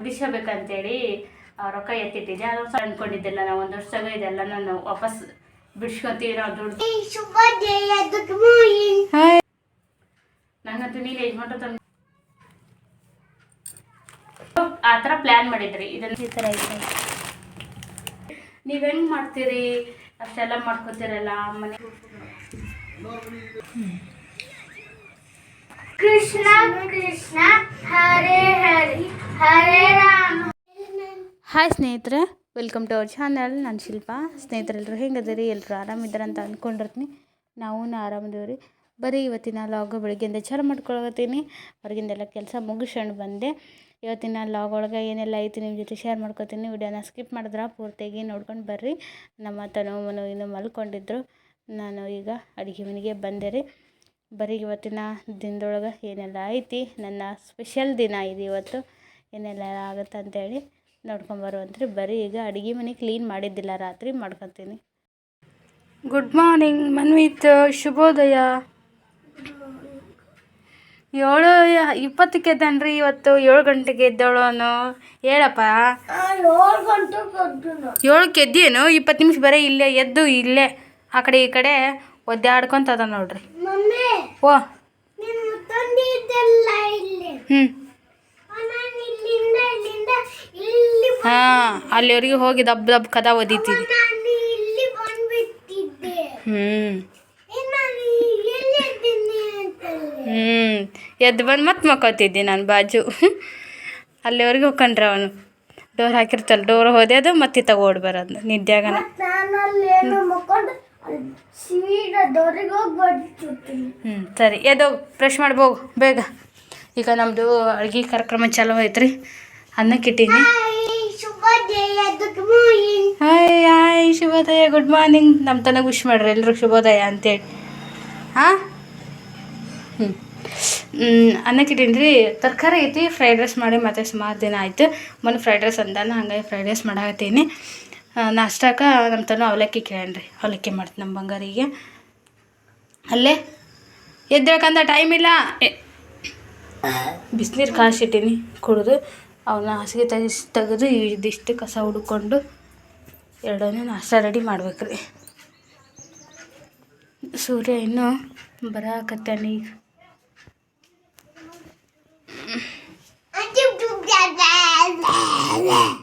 ಬಿಡಿಸಬೇಕಂತೇಳಿ ರೊಕ್ಕ ಎತ್ತಿಟ್ಟಿದ್ದೆ. ಅದು ಸಹ ಅನ್ಕೊಂಡಿದ್ದಿಲ್ಲ ನಾವು ಒಂದು ವರ್ಷ ಇದೆಲ್ಲ ನಾನು ವಾಪಸ್ ಬಿಡಿಸ್ಕೊತೀವಿ ನಾವು ದುಡ್ಡು ನಂಗಂತೂ ನೀನು ಯಜಮಾನ್ರ ತಂದು ಆ ಥರ ಪ್ಲ್ಯಾನ್ ಮಾಡಿದ್ರಿ. ಇದನ್ನ ಈ ಥರ ಇದೆ. ನೀವು ಹೆಂಗೆ ಮಾಡ್ತೀರಿ? ಅಷ್ಟೆಲ್ಲ ಮಾಡ್ಕೋತೀರಲ್ಲ ಮನೆ ಕೃಷ್ಣ ಕೃಷ್ಣ, ಹರೇ ಹರಿ, ಹರೇ ಹಾಯ್ ಸ್ನೇಹಿತರೆ ವೆಲ್ಕಮ್ ಟು ಅವರ್ ಚಾನಲ್ ನಾನು ಶಿಲ್ಪ. ಸ್ನೇಹಿತರೆಲ್ಲರೂ ಹೆಂಗದಿರಿ ಎಲ್ಲರೂ ಆರಾಮಿದ್ದಾರೆ ಅಂತ ಅಂದ್ಕೊಂಡಿರ್ತೀನಿ ನಾವು ಆರಾಮದೇವ್ರಿ ಬರೀ ಇವತ್ತಿನ ಲಾಗ್ ಬೆಳಗ್ಗೆಯಿಂದ ಚಾರ ಮಾಡ್ಕೊಳಕತ್ತೀನಿ. ಹೊರಗಿಂದೆಲ್ಲ ಕೆಲಸ ಮುಗಿಸ್ಕೊಂಡು ಬಂದೆ. ಇವತ್ತಿನ ಲಾಗ್ ಒಳಗೆ ಏನೆಲ್ಲ ಐತಿ ನಿಮ್ಮ ಜೊತೆ ಶೇರ್ ಮಾಡ್ಕೊತೀನಿ. ವಿಡಿಯೋನ ಸ್ಕಿಪ್ ಮಾಡಿದ್ರೆ ಪೂರ್ತಿಯಾಗಿ ನೋಡ್ಕೊಂಡು ಬರ್ರಿ. ನಮ್ಮ ತನೋ ಮನೋ ಇನ್ನೂ ಮಲ್ಕೊಂಡಿದ್ರು. ನಾನು ಈಗ ಅಡುಗೆ ಮನೆಗೆ ಬಂದೆ ರೀ. ಬರೀ ಇವತ್ತಿನ ದಿನದೊಳಗೆ ಏನೆಲ್ಲ ಐತಿ, ನನ್ನ ಸ್ಪೆಷಲ್ ದಿನ ಇದು ಇವತ್ತು, ಏನೆಲ್ಲ ಆಗುತ್ತೆ ಅಂತೇಳಿ ನೋಡ್ಕೊಂಬರುವಂತ್ರಿ ಬರೀ ಈಗ ಅಡುಗೆ ಮನೆ ಕ್ಲೀನ್ ಮಾಡಿದ್ದಿಲ್ಲ, ರಾತ್ರಿ ಮಾಡ್ಕೊತೀನಿ. ಗುಡ್ ಮಾರ್ನಿಂಗ್ ಮನ್ವಿತ್, ಶುಭೋದಯ. ಏಳು, ಇಪ್ಪತ್ತಕ್ಕೆ ಎದ್ದಾನ್ರಿ ಇವತ್ತು? ಏಳು ಗಂಟೆಗೆ ಎದ್ದೋಳೋನು ಹೇಳಪ್ಪ. ಏಳು ಎದ್ದೇನು? ಇಪ್ಪತ್ತು ನಿಮಿಷ ಬರೀ ಇಲ್ಲೇ ಎದ್ದು ಇಲ್ಲೇ ಆ ಕಡೆ ಈ ಕಡೆ ಒದ್ದಾಡ್ಕೊಂತ ಅದ ನೋಡ್ರಿ ಓ. ಹ್ಞೂ ಹಾಂ ಅಲ್ಲಿವರೆಗೆ ಹೋಗಿ ದಬ್ ದಬ್ ಕದ ಒದಿತೀರಿ ಹ್ಞೂ ಹ್ಞೂ ಎದ್ದು ಬಂದು ಮತ್ತೆ ಮಕ್ಕೋತಿದ್ದೆ ನಾನು ಬಾಜು. ಅಲ್ಲಿವರೆಗೆ ಹೋಗ್ಕೊಂಡ್ರೆ ಅವನು. ಡೋರ್ ಹಾಕಿರ್ತಲ್ಲ ಡೋರ್ ಹೋದ್ಯದು ಮತ್ತೆ ತಗೋಡ್ಬಾರದು ಓಡಿ ಬರೋದು ನಿದ್ಯಾಗನ ಹ್ಞೂ ಸರಿ. ಎದೋಗಿ ಫ್ರೆಶ್ ಮಾಡ್ಬೋಗು ಬೇಗ. ಈಗ ನಮ್ಮದು ಅಡುಗೆ ಕಾರ್ಯಕ್ರಮ ಚಾಲೂ ಐತ್ರಿ. ಅನ್ನಕ್ಕೆ ಇಟ್ಟೀನಿ ಹಾಯ್ ಶುಭೋದಯ. ಗುಡ್ ಮಾರ್ನಿಂಗ್ ಹಾಯ್ ಶುಭೋದಯ. ಗುಡ್ ಮಾರ್ನಿಂಗ್ ನಮ್ಮ ತನಗೆ ವಿಶ್ ಮಾಡ್ರಿ. ಎಲ್ಲರೂ ಶುಭೋದಯ ಅಂತೇಳಿ. ಹಾಂ? ಹ್ಞೂ ಅನ್ನಕ್ಕೆ ಇಟ್ಟೀನಿ ರೀ ತರಕಾರಿ ಐತಿ. ಫ್ರೈಡ್ ರೈಸ್ ಮಾಡಿ ಮತ್ತೆ ಸುಮಾರು ದಿನ ಆಯ್ತು. ಮೊನ್ನೆ ಫ್ರೈಡ್ ರೈಸ್ ಅಂದಾನ. ಹಂಗಾಗಿ ಫ್ರೈಡ್ ರೈಸ್ ಮಾಡಾಕತ್ತೀನಿ. ನಾಷ್ಟಾಕ ನಮ್ಮ ತನು ಅವಲಕ್ಕಿ ಕೇಳೇನ್ರಿ ಅವಲಕ್ಕಿ ಮಾಡ್ತೀನಿ ನಮ್ಮ ಬಂಗಾರಿಗೆ. ಅಲ್ಲೇ? ಎದ್ದೇಳ್ಕಂದ ಟೈಮ್ ಇಲ್ಲ. ಬಿಸಿನೀರು ಕಾಯಿಸಿಟ್ಟಿನಿ ಕುಡಿದು ಅವನ್ನ ಹಾಸಿಗೆ ತೆಗಿಸಿ, ತೆಗೆದು ಇದಿಷ್ಟು ಕಸ ಹುಡುಕೊಂಡು ಎರಡನೇ ನಾಷ್ಟ ರೆಡಿ ಮಾಡ್ಬೇಕ್ರಿ. ಸೂರ್ಯ ಇನ್ನೂ ಬರಾಕತ್ತಾನ ಈಗ. ಈಗ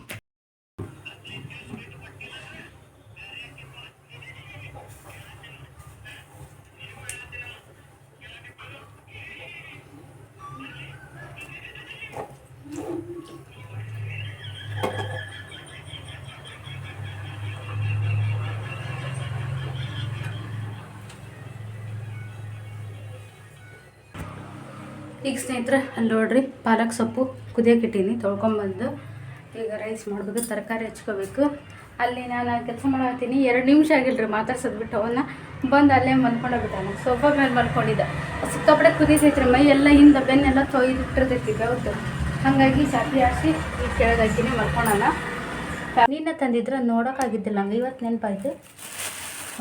ಸ್ನೇಹಿತರೆ, ಅಲ್ಲಿ ನೋಡ್ರಿ ಪಾಲಕ್ ಸೊಪ್ಪು ಕುದಿಯೋಕ್ಕಿಟ್ಟೀನಿ ತೊಳ್ಕೊಂಬಂದು. ಈಗ ರೈಸ್ ಮಾಡಬೇಕು, ತರಕಾರಿ ಹಚ್ಕೋಬೇಕು. ಅಲ್ಲಿ ನಾನು ಕೆಲಸ ಮಾಡತ್ತೀನಿ ಎರಡು ನಿಮಿಷ ಆಗಿಲ್ರಿ ಮಾತಾಡ್ಸೋದು ಬಿಟ್ಟು ಅವನ್ನ. ಬಂದು ಅಲ್ಲೇ ಮಲ್ಕೊಂಡೋಗ್ಬಿಟ್ಟು ಸೋಫಾ ಮೇಲೆ ಮಲ್ಕೊಂಡಿದ್ದ. ಸಿಕ್ಕಾಪಡೆ ಕುದೀತೈತ್ರಿ ಮೈ, ಎಲ್ಲ ಹಿಂದೆ ಬೆನ್ನೆಲ್ಲ ತೊಯ್ದಿಟ್ಟಿರ್ತೈತಿ ಬೆವತ್ತು ಹಾಗಾಗಿ ಚಾಪಿ ಹಾಕಿ ಈಗ ಕೆಳಗಾಕಿನಿ ಮಲ್ಕೊಳ್ಳೋಣ ನಿನ್ನೆ ತಂದಿದ್ರೆ ನೋಡೋಕ್ಕಾಗಿದ್ದಿಲ್ಲ ನಂಗೆ ಇವತ್ತು ನೆನಪಾಯ್ತು.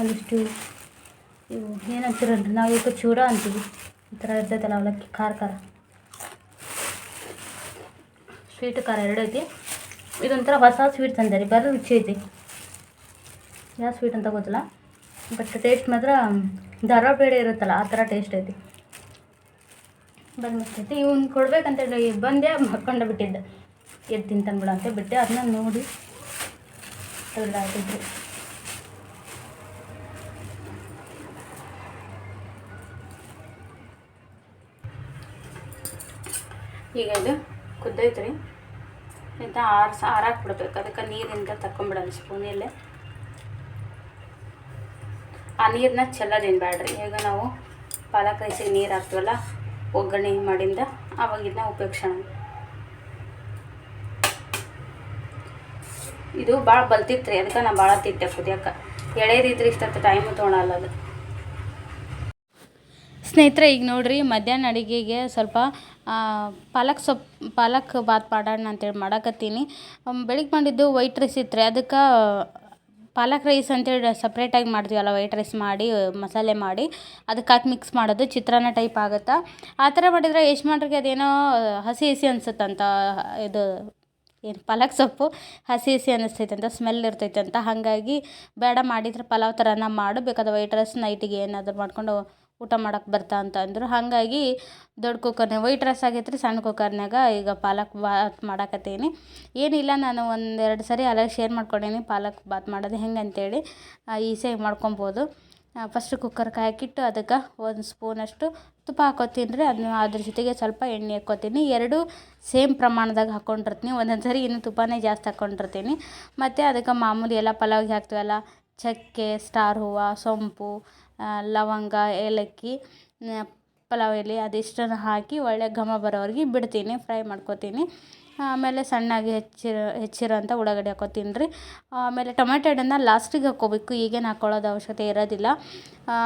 ಒಂದಿಷ್ಟು ಇವು ಏನಂತೀರಲ್ರಿ ನಾವು ಇವತ್ತು ಚೂರ ಅಂತೀವಿ. ಈ ಥರ ಇರ್ತೈತಲ್ಲ ಅವಲಕ್ಕಿ, ಖಾರ ಖಾರ. ಸ್ವೀಟ್ ಖಾರ ಎರಡು ಐತಿ. ಇದೊಂಥರ ಹೊಸ ಸ್ವೀಟ್ ತಂದೆ ರೀ. ಬರೋ ರುಚಿ ಐತಿ. ಯಾವ ಸ್ವೀಟ್ ಅಂತ ಗೊತ್ತಿಲ್ಲ. ಬಟ್ ಟೇಸ್ಟ್ ಮಾತ್ರ ಧಾರವಾಡ ಬೇಳೆ ಇರುತ್ತಲ್ಲ, ಆ ಥರ ಟೇಸ್ಟ್ ಐತಿ. ಬಂದು ಮಸ್ತೈತಿ ಇವ್ನು ಕೊಡ್ಬೇಕಂತೇಳಿ ಬಂದೆ ಮಕ್ಕೊಂಡು ಬಿಟ್ಟಿದ್ದೆ. ಎದ್ದು ಬಿಡ ಅಂತ ಬಿಟ್ಟೆ, ಅದನ್ನ ನೋಡಿ ಹಾಕಿದ್ರು. ಈಗ ಇದು ಕುದ್ದೈತ್ರಿ. ಇಂಥ ಆರು ಆರಾಕ್ ಬಿಡ್ಬೇಕು ಅದಕ್ಕೆ ನೀರಿಂದ ತಕೊಂಬಿಡೋದು ಸ್ಪೂನಲ್ಲೇ ಆ ನೀರನ್ನ ಚೆಲ್ಲೋದೇನು ಬೇಡ್ರಿ ಈಗ ನಾವು ಪಾಲಕ್ ರೈಸಿಗೆ ನೀರು ಹಾಕ್ತೀವಲ್ಲ, ಒಗ್ಗರಣೆ ಮಾಡಿಂದ ಆವಾಗ ಇದನ್ನ ಉಪಯೋಗಿಸೋಣ. ಇದು ಭಾಳ ಬಲ್ತಿತ್ತು ರೀ ಅದಕ್ಕೆ ನಾನು ಭಾಳ ತಿಟ್ಟೆ ಕುದಿಯೋಕೆ ಎಳೆದಿದ್ರೆ ಇಷ್ಟೊತ್ತು ಟೈಮು ತೊಗೊಳಲ್ಲ ಅದು. ಸ್ನೇಹಿತರೆ, ಈಗ ನೋಡ್ರಿ ಮಧ್ಯಾಹ್ನ ಅಡುಗೆಗೆ ಸ್ವಲ್ಪ ಪಾಲಕ್ ಸೊಪ್ಪು ಪಾಲಕ್ ಬಾತ್ ಮಾಡೋಣ ಅಂತೇಳಿ ಮಾಡಕತ್ತೀನಿ. ಬೆಳಿಗ್ಗೆ ಮಾಡಿದ್ದು ವೈಟ್ ರೈಸ್ ಇತ್ತು ರೀ ಅದಕ್ಕೆ ಪಾಲಕ್ ರೈಸ್ ಅಂತೇಳಿ ಸಪ್ರೇಟಾಗಿ ಮಾಡ್ತೀವಲ್ಲ ವೈಟ್ ರೈಸ್ ಮಾಡಿ, ಮಸಾಲೆ ಮಾಡಿ. ಅದಕ್ಕೆ ಹಾಕಿ ಮಿಕ್ಸ್ ಮಾಡೋದು, ಚಿತ್ರಾನ್ನ ಟೈಪ್ ಆಗುತ್ತಾ. ಆ ಥರ ಮಾಡಿದರೆ ಯಜಮಾನ್ರಿಗೆ ಅದೇನೋ, ಹಸಿ ಹಸಿ ಅನಿಸುತ್ತಂತ, ಇದು, ಏನು, ಪಾಲಕ್ ಸೊಪ್ಪು ಹಸಿ ಹಸಿ ಅನ್ನಿಸ್ತೈತೆ ಅಂತ ಸ್ಮೆಲ್ ಇರ್ತೈತೆ ಅಂತ. ಹಾಗಾಗಿ ಬೇಡ, ಮಾಡಿದ್ರೆ ಪಲಾವ್ ಥರನ ಮಾಡು. ಬೇಕಾದ್ರೆ ವೈಟ್ ರೈಸ್ ನೈಟಿಗೆ ಏನಾದರೂ ಮಾಡ್ಕೊಂಡು ಊಟ ಮಾಡಕ್ಕೆ ಬರ್ತಾ ಅಂತ ಅಂದರು. ಹಾಗಾಗಿ ದೊಡ್ಡ ಕುಕ್ಕರ್ನಾಗ ವೈಟ್ ರೈಸ್ ಆಗೈತೆ ರೀ ಸಣ್ಣ ಕುಕ್ಕರ್ನಾಗ ಈಗ ಪಾಲಕ್ ಬಾತ್ ಮಾಡಕತ್ತೀನಿ. ಏನಿಲ್ಲ, ನಾನು ಒಂದೆರಡು ಸರಿ ಅಲ್ಲ ಶೇರ್ ಮಾಡ್ಕೊಂಡೀನಿ, ಪಾಲಕ್ ಬಾತ್ ಮಾಡೋದು ಹೆಂಗೆ ಅಂತೇಳಿ. ಈಸಿಯಾಗಿ ಮಾಡ್ಕೊಬೋದು. ಫಸ್ಟ್ ಕುಕ್ಕರ್ ಕಾಯಕ್ಕಿಟ್ಟು ಅದಕ್ಕೆ ಒಂದು ಸ್ಪೂನಷ್ಟು ತುಪ್ಪ ಹಾಕೋತೀನಿ ರೀ. ಅದನ್ನ ಅದ್ರ ಜೊತೆಗೆ ಸ್ವಲ್ಪ ಎಣ್ಣೆ ಹಾಕ್ಕೋತೀನಿ ಎರಡು ಸೇಮ್ ಪ್ರಮಾಣದಾಗ ಹಾಕ್ಕೊಂಡಿರ್ತೀನಿ ಒಂದೊಂದು ಸರಿ ಇನ್ನೂ ತುಪ್ಪನೇ ಜಾಸ್ತಿ ಹಾಕ್ಕೊಂಡಿರ್ತೀನಿ ಮತ್ತು ಅದಕ್ಕೆ ಮಾಮೂಲಿ ಎಲ್ಲ ಪಲಾವ್ಗೆ ಹಾಕ್ತೀವಲ್ಲ, ಚಕ್ಕೆ, ಸ್ಟಾರ್ ಹೂವು, ಸೋಂಪು ಲವಂಗ, ಏಲಕ್ಕಿ ಪಲಾವ್ ಎಲೆ ಅದಿಷ್ಟನ್ನು ಹಾಕಿ ಒಳ್ಳೆ ಘಮ ಬರೋವರೆಗೆ ಬಿಡ್ತೀನಿ, ಫ್ರೈ ಮಾಡ್ಕೊತೀನಿ. ಆಮೇಲೆ ಸಣ್ಣಗೆ ಹೆಚ್ಚಿರೋ, ಹೆಚ್ಚಿರೋಂಥ ಉಳ್ಳಾಗಡ್ಡಿ ಹಾಕ್ಕೋತೀನಿ ರೀ. ಆಮೇಲೆ ಟೊಮೆಟೊ ಹಣ್ಣನ್ನ ಲಾಸ್ಟಿಗೆ ಹಾಕ್ಕೋಬೇಕು, ಈಗೇನು ಹಾಕ್ಕೊಳ್ಳೋದು ಅವಶ್ಯಕತೆ ಇರೋದಿಲ್ಲ.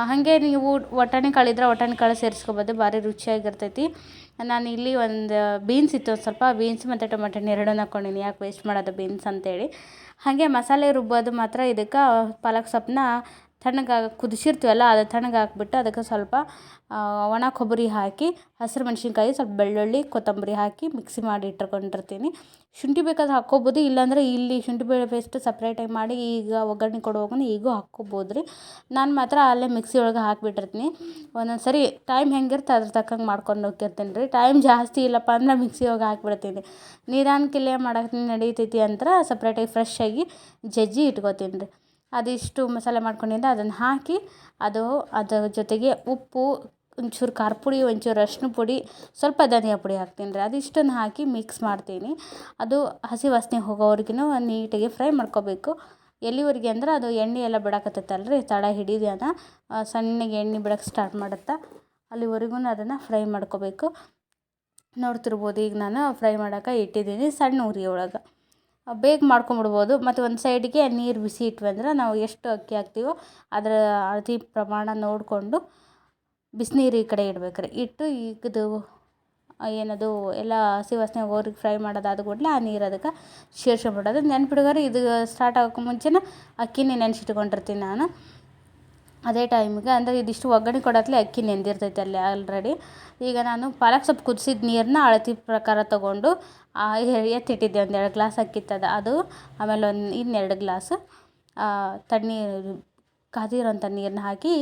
ಹಾಗೆ ನೀವು ಒಟ್ಟಾಣಿ ಕಾಳು ಒಟ್ಟಣೆ ಒಟ್ಟಾಣಿ ಕಾಳು ಸೇರಿಸ್ಕೋಬೋದು, ಭಾರಿ ರುಚಿಯಾಗಿರ್ತೈತಿ. ನಾನು ಇಲ್ಲಿ ಒಂದು ಬೀನ್ಸ್ ಇತ್ತು, ಒಂದು ಸ್ವಲ್ಪ ಬೀನ್ಸ್ ಮತ್ತು ಟೊಮೆಟೊ ಹಣ್ಣು ಎರಡನ್ನೂ ಹಾಕ್ಕೊಂಡಿನಿ ಯಾಕೆ ವೇಸ್ಟ್ ಮಾಡೋದು ಬೀನ್ಸ್ ಅಂತೇಳಿ. ಹಾಗೆ ಮಸಾಲೆ ರುಬ್ಬೋದು ಮಾತ್ರ ಇದಕ್ಕೆ, ಪಾಲಕ್ ಸೊಪ್ಪನ್ನ ತಣ್ಣಗೆ ಕುದಿಸಿರ್ತೀವಲ್ಲ, ಅದು ತಣ್ಣಗೆ ಹಾಕ್ಬಿಟ್ಟು ಅದಕ್ಕೆ ಸ್ವಲ್ಪ ಒಣ ಕೊಬ್ಬರಿ ಹಾಕಿ, ಹಸಿರು ಮೆಣಸಿನ್ಕಾಯಿ ಸ್ವಲ್ಪ ಬೆಳ್ಳುಳ್ಳಿ, ಕೊತ್ತಂಬರಿ ಹಾಕಿ ಮಿಕ್ಸಿ ಮಾಡಿ ಇಟ್ಕೊಂಡಿರ್ತೀನಿ. ಶುಂಠಿ ಬೇಕಾದ್ರೆ ಹಾಕ್ಕೋಬೋದು, ಇಲ್ಲಾಂದರೆ ಇಲ್ಲಿ ಶುಂಠಿ ಬೆಳ್ಳುಳ್ಳಿ ಪೇಸ್ಟ್ ಸಪ್ರೇಟಾಗಿ ಮಾಡಿ ಈಗ ಒಗ್ಗರಣೆ ಕೊಡುವಾಗ ಈಗೂ ಹಾಕ್ಕೋಬೋದು ರೀ ನಾನು ಮಾತ್ರ ಅಲ್ಲೇ ಮಿಕ್ಸಿ ಒಳಗೆ ಹಾಕಿಬಿಟ್ಟಿರ್ತೀನಿ. ಒಂದೊಂದು ಸರಿ ಟೈಮ್ ಹೆಂಗಿರುತ್ತೆ ಅದ್ರ ತಕ್ಕಂಗೆ ಮಾಡ್ಕೊಂಡು ಹೋಗ್ತಿರ್ತೀನಿ ರೀ. ಟೈಮ್ ಜಾಸ್ತಿ ಇಲ್ಲಪ್ಪ ಅಂದ್ರೆ ಮಿಕ್ಸಿ ಒಳಗೆ ಹಾಕ್ಬಿಡ್ತೀನಿ. ನಿಧಾನಕ್ಕಿಲ್ಲೇ ಮಾಡಕ್ಕೆ ನಡೀತೈತಿ ಅಂತ ಸಪ್ರೇಟಾಗಿ ಫ್ರೆಶ್ ಆಗಿ ಜಜ್ಜಿ ಇಟ್ಕೋತೀನಿ ರೀ. ಅದಿಷ್ಟು ಮಸಾಲೆ ಮಾಡ್ಕೊಂಡಿದ್ದೆ, ಅದನ್ನು ಹಾಕಿ ಅದು, ಅದರ ಜೊತೆಗೆ ಉಪ್ಪು, ಒಂಚೂರು ಖಾರ ಪುಡಿ ಒಂಚೂರು ಅರ್ಶಿನ ಪುಡಿ, ಸ್ವಲ್ಪ ಧನಿಯಾ ಪುಡಿ ಹಾಕ್ತೀನಿ ರೀ. ಅದಿಷ್ಟನ್ನು ಹಾಕಿ ಮಿಕ್ಸ್ ಮಾಡ್ತೀನಿ. ಅದು ಹಸಿ ವಾಸನೆ ಹೋಗೋವರೆಗೂ ನೀಟಾಗಿ ಫ್ರೈ ಮಾಡ್ಕೋಬೇಕು. ಎಲ್ಲಿವರೆಗೆ ಅಂದ್ರೆ ಅದು ಎಣ್ಣೆ ಎಲ್ಲ ಬಿಡಾಕತ್ತೈತಲ್ಲ ರೀ ತಡ ಹಿಡಿಯೋಣ ಸಣ್ಣಗೆ ಎಣ್ಣೆ ಬಿಡಕ್ಕೆ ಸ್ಟಾರ್ಟ್ ಮಾಡುತ್ತಾ ಅಲ್ಲಿವರೆಗೂ ಅದನ್ನು ಫ್ರೈ ಮಾಡ್ಕೋಬೇಕು. ನೋಡ್ತಿರ್ಬೋದು, ಈಗ ನಾನು ಫ್ರೈ ಮಾಡೋಕೆ ಇಟ್ಟಿದ್ದೀನಿ ಸಣ್ಣ ಉರಿ ಒಳಗೆ. ಬೇಗ ಮಾಡ್ಕೊಂಬಿಡ್ಬೋದು. ಮತ್ತು ಒಂದು ಸೈಡಿಗೆ ನೀರು ಬಿಸಿ ಇಟ್ವಿ ಅಂದ್ರೆ ನಾವು ಎಷ್ಟು ಅಕ್ಕಿ ಹಾಕ್ತೀವೋ ಅದರ ಅಳತೆ ಪ್ರಮಾಣ ನೋಡಿಕೊಂಡು ಬಿಸಿನೀರು ಈ ಕಡೆ ಇಡ್ಬೇಕು ರೀ ಇಟ್ಟು ಈಗದು ಏನದು, ಎಲ್ಲ ಹಸಿ ವಾಸನೆ ಹೋರಿಗೆ ಫ್ರೈ ಮಾಡೋದಾದ ಕೂಡಲೇ ಆ ನೀರು ಅದಕ್ಕೆ ಸೇರ್ಸ್ಕೊಂಬಿಡೋದು. ನೆನ್ಪಿಡ್ಗಾರ ಇದು ಸ್ಟಾರ್ಟ್ ಆಗೋಕ್ಕೂ ಮುಂಚೆನೇ ಅಕ್ಕಿನೇ ನೆನೆಸಿಟ್ಕೊಂಡಿರ್ತೀನಿ ನಾನು. ಅದೇ ಟೈಮಿಗೆ, ಅಂದರೆ ಇದಿಷ್ಟು ಒಗ್ಗರಣೆ ಕೊಡತ್ಲೆ ಅಕ್ಕಿ ನೆಂದಿರ್ತೈತೆ ಅಲ್ಲಿ ಆಲ್ರೆಡಿ ಈಗ ನಾನು ಪಾಲಕ್ ಸೊಪ್ಪು ಕುದಿಸಿದ ನೀರನ್ನ ಅಳತೆ ಪ್ರಕಾರ ತೊಗೊಂಡು ಎತ್ತಿಟ್ಟಿದ್ದೆ ಒಂದು ಎರಡು ಗ್ಲಾಸ್ ಅಕ್ಕಿತ್ತದ ಅದು ಆಮೇಲೆ ಒಂದು ಇನ್ನೆರಡು ಗ್ಲಾಸ್ ತಣ್ಣೀರು ಕಾದಿರೋಂಥ ನೀರನ್ನ ಹಾಕಿ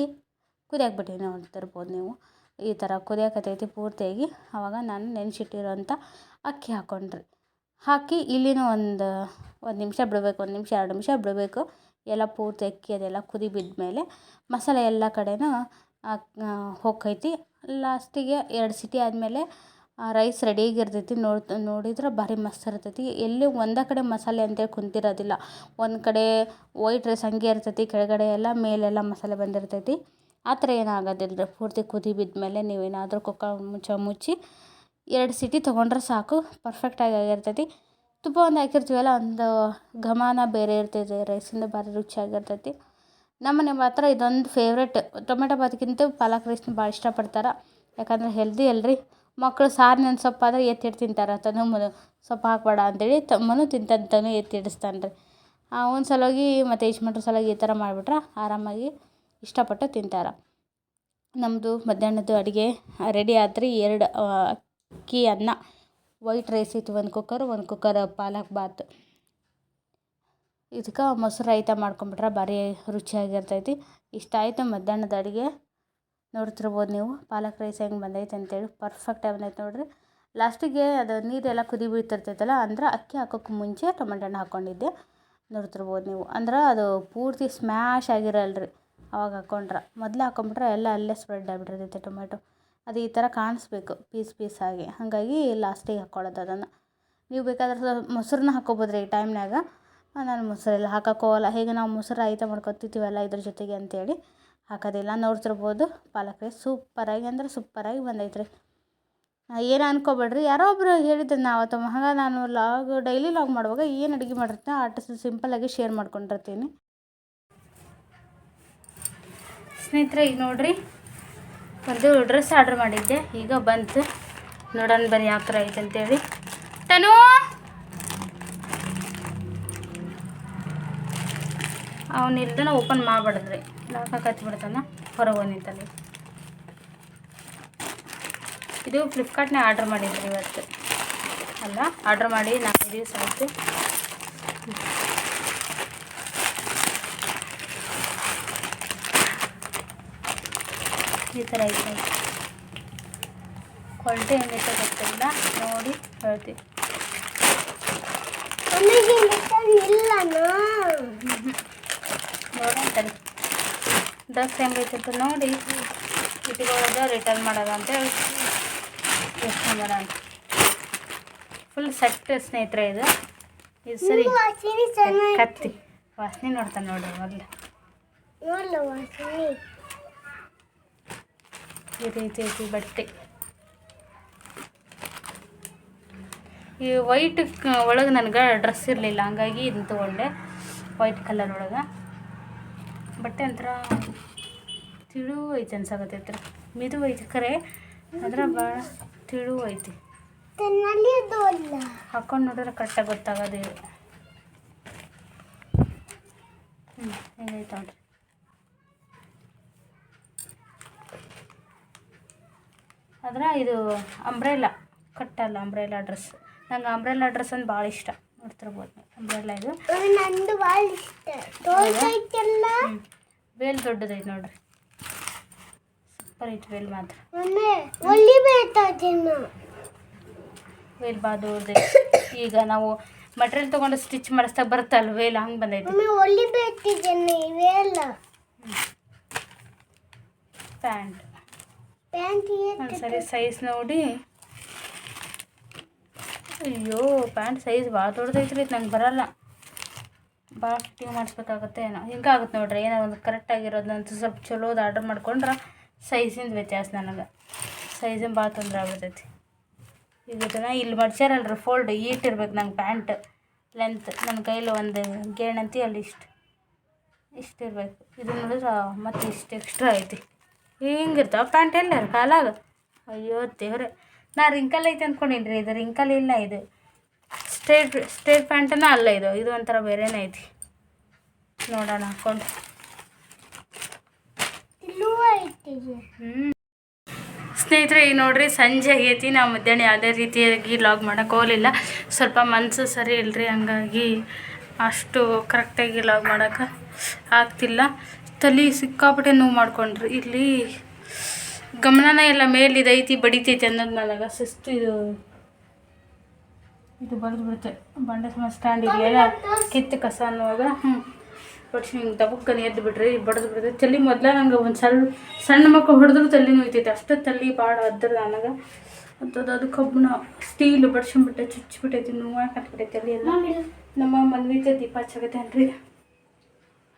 ಕುದಿಯಕ್ಕೆ ಬಿಟ್ಟಿನಿ ನೋಡ್ತಿರ್ಬೋದು ನೀವು. ಈ ಥರ ಕುದಿಯಕತ್ತೈತಿ ಪೂರ್ತಿಯಾಗಿ. ಆವಾಗ ನಾನು ನೆನೆಸಿಟ್ಟಿರೋಂಥ ಅಕ್ಕಿ ಹಾಕ್ಕೊಂಡ್ರಿ ಹಾಕಿ ಇಲ್ಲಿನೂ ಒಂದು ಒಂದು ನಿಮಿಷ ಬಿಡಬೇಕು, ಒಂದು ನಿಮಿಷ, ಎರಡು ನಿಮಿಷ ಬಿಡಬೇಕು. ಎಲ್ಲ ಪೂರ್ತಿ ಅಕ್ಕಿ ಅದೆಲ್ಲ ಕುದಿ ಬಿದ್ಮೇಲೆ ಮಸಾಲೆ ಎಲ್ಲ ಕಡೆನೂ ಹೋಗ್ತೈತಿ. ಲಾಸ್ಟಿಗೆ ಎರಡು ಸಿಟಿ ಆದಮೇಲೆ ರೈಸ್ ರೆಡಿಯಾಗಿರ್ತೈತಿ ನೋಡ್, ನೋಡಿದ್ರೆ ಭಾರಿ ಮಸ್ತ್ ಇರ್ತೈತಿ. ಎಲ್ಲಿ ಒಂದೇ ಕಡೆ ಮಸಾಲೆ ಅಂತೇಳಿ ಕುಂತಿರೋದಿಲ್ಲ. ಒಂದು ಕಡೆ ವೈಟ್ ರೈಸ್ ಹಂಗೆ ಇರ್ತೈತಿ, ಕೆಳಗಡೆ ಎಲ್ಲ ಮೇಲೆಲ್ಲ ಮಸಾಲೆ ಬಂದಿರ್ತೈತಿ. ಆ ಥರ ಏನಾಗೋದಿಲ್ಲ ರೀ ಪೂರ್ತಿ ಕುದಿ ಬಿದ್ಮೇಲೆ ನೀವೇನಾದರೂ ಕುಕ್ಕರ್ ಮುಚ್ಚ ಮುಚ್ಚಿ ಎರಡು ಸಿಟಿ ತೊಗೊಂಡ್ರೆ ಸಾಕು. ಪರ್ಫೆಕ್ಟಾಗಿ ಆಗಿರ್ತೈತಿ. ತುಪ್ಪ ಒಂದು ಹಾಕಿರ್ತೀವಲ್ಲ, ಒಂದು ಘಮನ ಬೇರೆ ಇರ್ತೈತೆ ರೈಸಿಂದ ಭಾರಿ ರುಚಿಯಾಗಿರ್ತೈತಿ. ನಮ್ಮನೆ ಮಾತ್ರ ಇದೊಂದು ಫೇವ್ರೇಟ್ ಟೊಮೆಟೊ ಬಾತ್ಗಿಂತ ಪಾಲಕ್ ರೈಸ್ನ ಭಾಳ ಇಷ್ಟಪಡ್ತಾರೆ. ಯಾಕಂದ್ರೆ ಹೆಲ್ದಿ ಅಲ್ರಿ. ಮಕ್ಕಳು ಸಾರಿನ ಆದರೆ ಎತ್ತಿಟ್ಟು ತಿಂತಾರೆ ತನು ಸೊಪ್ಪು ಹಾಕಬೇಡ ಅಂತೇಳಿ ತಮ್ಮನು ತಿಂತಂತನೂ ತನು ಎತ್ತಿಡಿಸ್ತಾನೆ ರೀ ಒಂದು ಸಲುವಾಗಿ ಮತ್ತು ಯಜಮಾನ್ರ ಸಲುವಾಗಿ ಈ ಥರ ಮಾಡಿಬಿಟ್ರೆ ಆರಾಮಾಗಿ ಇಷ್ಟಪಟ್ಟು ತಿಂತಾರೆ. ನಮ್ಮದು ಮಧ್ಯಾಹ್ನದ್ದು ಅಡುಗೆ ರೆಡಿ ಆದ್ರಿ ಎರಡು ಅಕ್ಕಿ, ಅನ್ನ. ವೈಟ್ ರೈಸ್ ಇತ್ತು, ಒಂದು ಕುಕ್ಕರ್ ಒಂದು ಕುಕ್ಕರ್ ಪಾಲಕ್ ಬಾತ್. ಇದಕ್ಕೆ ಮೊಸರು ರೈತ ಮಾಡ್ಕೊಂಬಿಟ್ರೆ, ಭಾರಿ ರುಚಿಯಾಗಿರ್ತೈತಿ ಇಷ್ಟ ಆಯಿತು ಮಧ್ಯಾಹ್ನದ ಅಡುಗೆ. ನೋಡ್ತಿರ್ಬೋದು ನೀವು, ಪಾಲಕ್ ರೈಸ್ ಹೆಂಗೆ ಬಂದೈತೆ ಅಂತೇಳಿ. ಪರ್ಫೆಕ್ಟಾಗಿ ಬಂದೈತೆ ನೋಡಿರಿ. ಲಾಸ್ಟಿಗೆ ಅದು ನೀರೆಲ್ಲ ಕುದಿ ಬೀಳ್ತಿರ್ತೈತಲ್ಲ, ಅಂದ್ರೆ ಅಕ್ಕಿ ಹಾಕೋಕ್ಕೆ ಮುಂಚೆ ಟೊಮೆಟೊ ಹಣ್ಣು ಹಾಕ್ಕೊಂಡಿದ್ದೆ ನೋಡ್ತಿರ್ಬೋದು ನೀವು. ಅಂದ್ರೆ ಅದು ಪೂರ್ತಿ ಸ್ಮ್ಯಾಶ್ ಆಗಿರಲ್ಲ ರೀ ಅವಾಗ ಹಾಕ್ಕೊಂಡ್ರೆ ಮೊದಲು ಹಾಕ್ಕೊಂಬಿಟ್ರೆ ಎಲ್ಲ ಅಲ್ಲೇ ಸ್ಪ್ರೆಡ್ ಆಗಿಬಿಟ್ಟಿರ್ತೈತೆ ಟೊಮೆಟೊ ಅದು ಈ ಥರ ಕಾಣಿಸ್ಬೇಕು ಪೀಸ್ ಪೀಸ್ ಆಗಿ ಹಾಗಾಗಿ ಲಾಸ್ಟಿಗೆ ಹಾಕ್ಕೊಳ್ಳೋದು ಅದನ್ನು. ನೀವು ಬೇಕಾದ್ರೆ ಸ್ವಲ್ಪ ಮೊಸರನ್ನ ಹಾಕ್ಕೊಬೋದು ರೀ ಈ ಟೈಮ್ನಾಗ ನಾನು ಮೊಸರೆಲ್ಲ ಹಾಕಕ್ಕೆ ಹೋಗಲ್ಲ ಹೇಗೆ ನಾವು ಮೊಸರು ಆಯಿತು ಮಾಡ್ಕೊತಿರ್ತೀವಲ್ಲ ಇದ್ರ ಜೊತೆಗೆ ಅಂತೇಳಿ ಹಾಕೋದಿಲ್ಲ. ನೋಡ್ತಿರ್ಬೋದು ಪಾಲಕ್ ರೈಸ್ ಸೂಪರಾಗಿ ಅಂದ್ರೆ ಸೂಪರಾಗಿ ಬಂದೈತೆ ರೀ ಏನು ಅನ್ಕೋಬೇಡ್ರಿ. ಯಾರೋ ಒಬ್ಬರು ಹೇಳಿದ್ದೆ ನಾವು ತಮ್ಮ ಹಂಗೆ ನಾನು ಲಾಗ್ ಡೈಲಿ ಲಾಗ್ ಮಾಡುವಾಗ ಏನು ಅಡುಗೆ ಮಾಡಿರ್ತೀನಿ ಆಟ ಸಿಂಪಲಾಗಿ ಶೇರ್ ಮಾಡ್ಕೊಂಡಿರ್ತೀನಿ. ಸ್ನೇಹಿತರೆ, ಈಗ ನೋಡ್ರಿ ಒಂದು ಡ್ರೆಸ್ ಆರ್ಡ್ರ್ ಮಾಡಿದ್ದೆ. ಈಗ ಬಂತು. ನೋಡೋಣ ಬರೀ ಯಾವ ಥರ ಐತೆ ಅಂತೇಳಿ. ತನು! ಅವನಿಲ್ದನ ಓಪನ್ ಮಾಡಬಾರ್ದ್ರಿ ಲಾಕ್ ಬಿಡ್ತಾನ. ಹೊರಗೆ ನಿಂತಲ್ಲಿ. ಇದು ಫ್ಲಿಪ್ಕಾರ್ಟ್ನಾಗ ಆರ್ಡ್ರ್ ಮಾಡಿದ್ರಿ ಇವತ್ತು. ಅಲ್ಲ ಆರ್ಡ್ರ್ ಮಾಡಿ ನಾಲ್ಕು ದಿವಸ ಆಯಿತು. ಈ ಥರ ಐತೆ. ಕ್ವಾಲಿಟಿ ಹೆಂಗೈತೆ ಗೊತ್ತಿಲ್ಲ. ನೋಡಿ ಹೇಳ್ತೀವಿ ನೋಡಿ ನೋಡಂತಲ್ಲಿ ಡ್ರೆಸ್ ಹೆಂಗೈತೆ ಅಂತ ನೋಡಿ. ಇಟ್ಕೊಳ್ಳೋದು ರಿಟರ್ನ್ ಮಾಡೋದು ಅಂತ ಹೇಳಿ ಯೋಚನೆ ಮಾಡೋಣ ಫುಲ್ ಸೆಟ್ ಸ್ನೇಹಿತರೆ ಇದು. ಇದು ಸರಿ. ಕತ್ತಿ. ವಾಸನೆ ನೋಡ್ತಾನೆ ನೋಡಿ ಮೊದಲು. ಐತಿ ಬಟ್ಟೆ. ಈ ವೈಟ್ ಒಳಗೆ ನನಗೆ ಡ್ರೆಸ್ ಇರಲಿಲ್ಲ, ಹಂಗಾಗಿ ಇದನ್ನು ತೊಗೊಂಡೆ ವೈಟ್ ಕಲರ್ ಒಳಗೆ. ಬಟ್ಟೆ ಒಂಥರ ತಿಳು ಐತಿ ಅನ್ಸಾಕತ್ತೈತ್ರ ಮಿದು ಐತಿ ಖರೆ ಅಂದ್ರೆ ಭಾಳ ತಿಳು ಐತಿ. ಹಾಕೊಂಡು ನೋಡಿದ್ರೆ ಕರೆಕ್ಟಾಗಿ ಗೊತ್ತಾಗೋದು ಹ್ಞೂ ಹೆಂಗೈತೆ ನೋಡ್ರಿ. ಆದ್ರೆ ಇದು ಅಂಬ್ರೆಲಾ ಕಟ್ಟಲ್ಲ ಅಂಬ್ರೆಲ್ಲ ಡ್ರೆಸ್ ನಂಗೆ ಅಂಬ್ರೆಲ್ಲ ಡ್ರೆಸ್ ಅಂದ್ರೆ ಭಾಳ ಇಷ್ಟ. ನೋಡ್ತಿರ್ಬೋದು ಅಂಬ್ರೆಲಾ ಇದು. ನಂದು ಭಾಳ ಇಷ್ಟ. ವೇಲ್ ದೊಡ್ಡದೈತೆ ನೋಡ್ರಿ. ಸೂಪರ್ ಐತಿ ವೇಲ್ ಮಾತ್ರ. ವೇಲ್ ಬಾ ದೊಡ್ಡದೈತಿ ಈಗ ನಾವು ಮಟೀರಿಯಲ್ ತೊಗೊಂಡು ಸ್ಟಿಚ್ ಮಾಡಿಸ್ದಾಗ ಬರುತ್ತಲ್ಲ ವೇಲ್ ಹಂಗೆ ಬಂದೈತಿ. ಪ್ಯಾಂಟ್ ಸರಿ ಸೈಜ್ ನೋಡಿ. ಅಯ್ಯೋ ಪ್ಯಾಂಟ್ ಸೈಜ್ ಭಾಳ ದೊಡ್ಡದೈತ್ರಿ ಇದು ನಂಗೆ ಬರಲ್ಲ. ಭಾಳ ಫಿಟ್ಟಿಂಗ್ ಮಾಡಿಸ್ಬೇಕಾಗತ್ತೆ ಏನೋ. ಹಿಂಗಾಗುತ್ತೆ ನೋಡ್ರಿ ಏನೋ ಒಂದು ಕರೆಕ್ಟಾಗಿರೋದಂತ ಸ್ವಲ್ಪ ಚಲೋದು ಆರ್ಡ್ರ್ ಮಾಡ್ಕೊಂಡ್ರೆ ಸೈಜಿಂದ ವ್ಯತ್ಯಾಸ ನನಗೆ. ಸೈಜಿಂದ ಭಾಳ ತೊಂದರೆ ಆಗ್ಬಿಡ್ತೈತಿ. ಈಗ ಇದನ್ನು ಇಲ್ಲಿ ಮಡ್ಸ್ಯಾರಲ್ರಿ ಫೋಲ್ಡ್ ಈಟ್ ಇರ್ಬೇಕು ನಂಗೆ ಪ್ಯಾಂಟ್. ಲೆಂತ್ ನನ್ನ ಕೈಲಿ ಒಂದು ಗೇಣಂತಿ ಅಲ್ಲಿ ಇಷ್ಟು. ಇಷ್ಟು ಇರಬೇಕು. ಇದು ನೋಡಿದ್ರೆ ಮತ್ತೆ ಇಷ್ಟು ಎಕ್ಸ್ಟ್ರಾ ಐತಿ. ಹಿಂಗಿರ್ತಾವ ಪ್ಯಾಂಟ್ ಎಲ್ಲ ಕಾಲಾಗ? ಅಯ್ಯೋ ದೇವ್ರೆ ನಾ ರಿಂಕಲ್ ಐತೆ ಅಂದ್ಕೊಂಡೀನಿ ರೀ ಇದು ರಿಂಕಲ್ ಇಲ್ಲ ಇದು. ಸ್ಟ್ರೇಟ್ ಸ್ಟ್ರೇಟ್ ಪ್ಯಾಂಟನ ಅಲ್ಲ ಇದು ಇದು ಒಂಥರ ಬೇರೆನೇ ಐತಿ. ನೋಡೋಣ ಹಾಕೊಂಡು. ಹ್ಞೂ ಸ್ನೇಹಿತರೆ ಈಗ ನೋಡ್ರಿ ಸಂಜೆ ಆಗೈತಿ ನಾವು ಮಧ್ಯಾಹ್ನ ಯಾವುದೇ ರೀತಿಯಾಗಿ ಲಾಗ್ ಮಾಡೋಕೆ ಹೋಗಲಿಲ್ಲ. ಸ್ವಲ್ಪ ಮನಸ್ಸು ಸರಿ ಇಲ್ಲರಿ ಹಂಗಾಗಿ ಅಷ್ಟು ಕರೆಕ್ಟಾಗಿ ಲಾಗ್ ಮಾಡೋಕೆ ಆಗ್ತಿಲ್ಲ. ತಲೆ ಸಿಕ್ಕಾಪಟ್ಟೆ ನೋವು ಮಾಡ್ಕೊಂಡ್ರಿ. ಇಲ್ಲಿ ಗಮನನೇ ಎಲ್ಲ ಮೇಲಿದೆ, ಐತಿ, ಬಡಿತೈತಿ ಅನ್ನೋದು ನನಗೆ ಸುಸ್ತು ಇದು ಇದು ಬರೆದು ಬಿಡುತ್ತೆ. ಬಂಡೆ ಸಮ ಸ್ಟ್ಯಾಂಡ್ ಇದೆಯಲ್ಲ ಕಿತ್ತು ಕಸ ಅನ್ನುವಾಗ ಹ್ಞೂ ಬಟ್ ಹಿಂಗೆ ದಬಕ್ಕನೆ ಎದ್ದು ಬಿಡ್ರಿ, ಬಡ್ದು ಬಿಡ್ರಿ. ತಲೆ ಮೊದಲ ನಂಗೆ ಒಂದು ಸಣ್ಣ ಸಣ್ಣ ಮಕ್ಕಳು ಹೊಡೆದ್ರು ತಲೆ ನೋಯ್ತೈತೆ. ಅಷ್ಟು ತಲೆ ಭಾಳ ಅದ್ರ ನನಗೆ ಅಂತದ್ದು ಅದು ಕಬ್ಬಣ, ಸ್ಟೀಲ್ ಬಡ್ಸ್ಕೊಂಬಿಟ್ಟೆ ಚುಚ್ಚಿಬಿಟ್ಟೈತಿ ನೋವು ಕಟ್ಬಿಟ್ಟೈತೆ ತಲೆ ಎಲ್ಲ. ನಮ್ಮ ಮನ್ವಿತೆ ದೀಪ ಹಚ್ಚಗತ್ತೆ ಅನ್ರಿ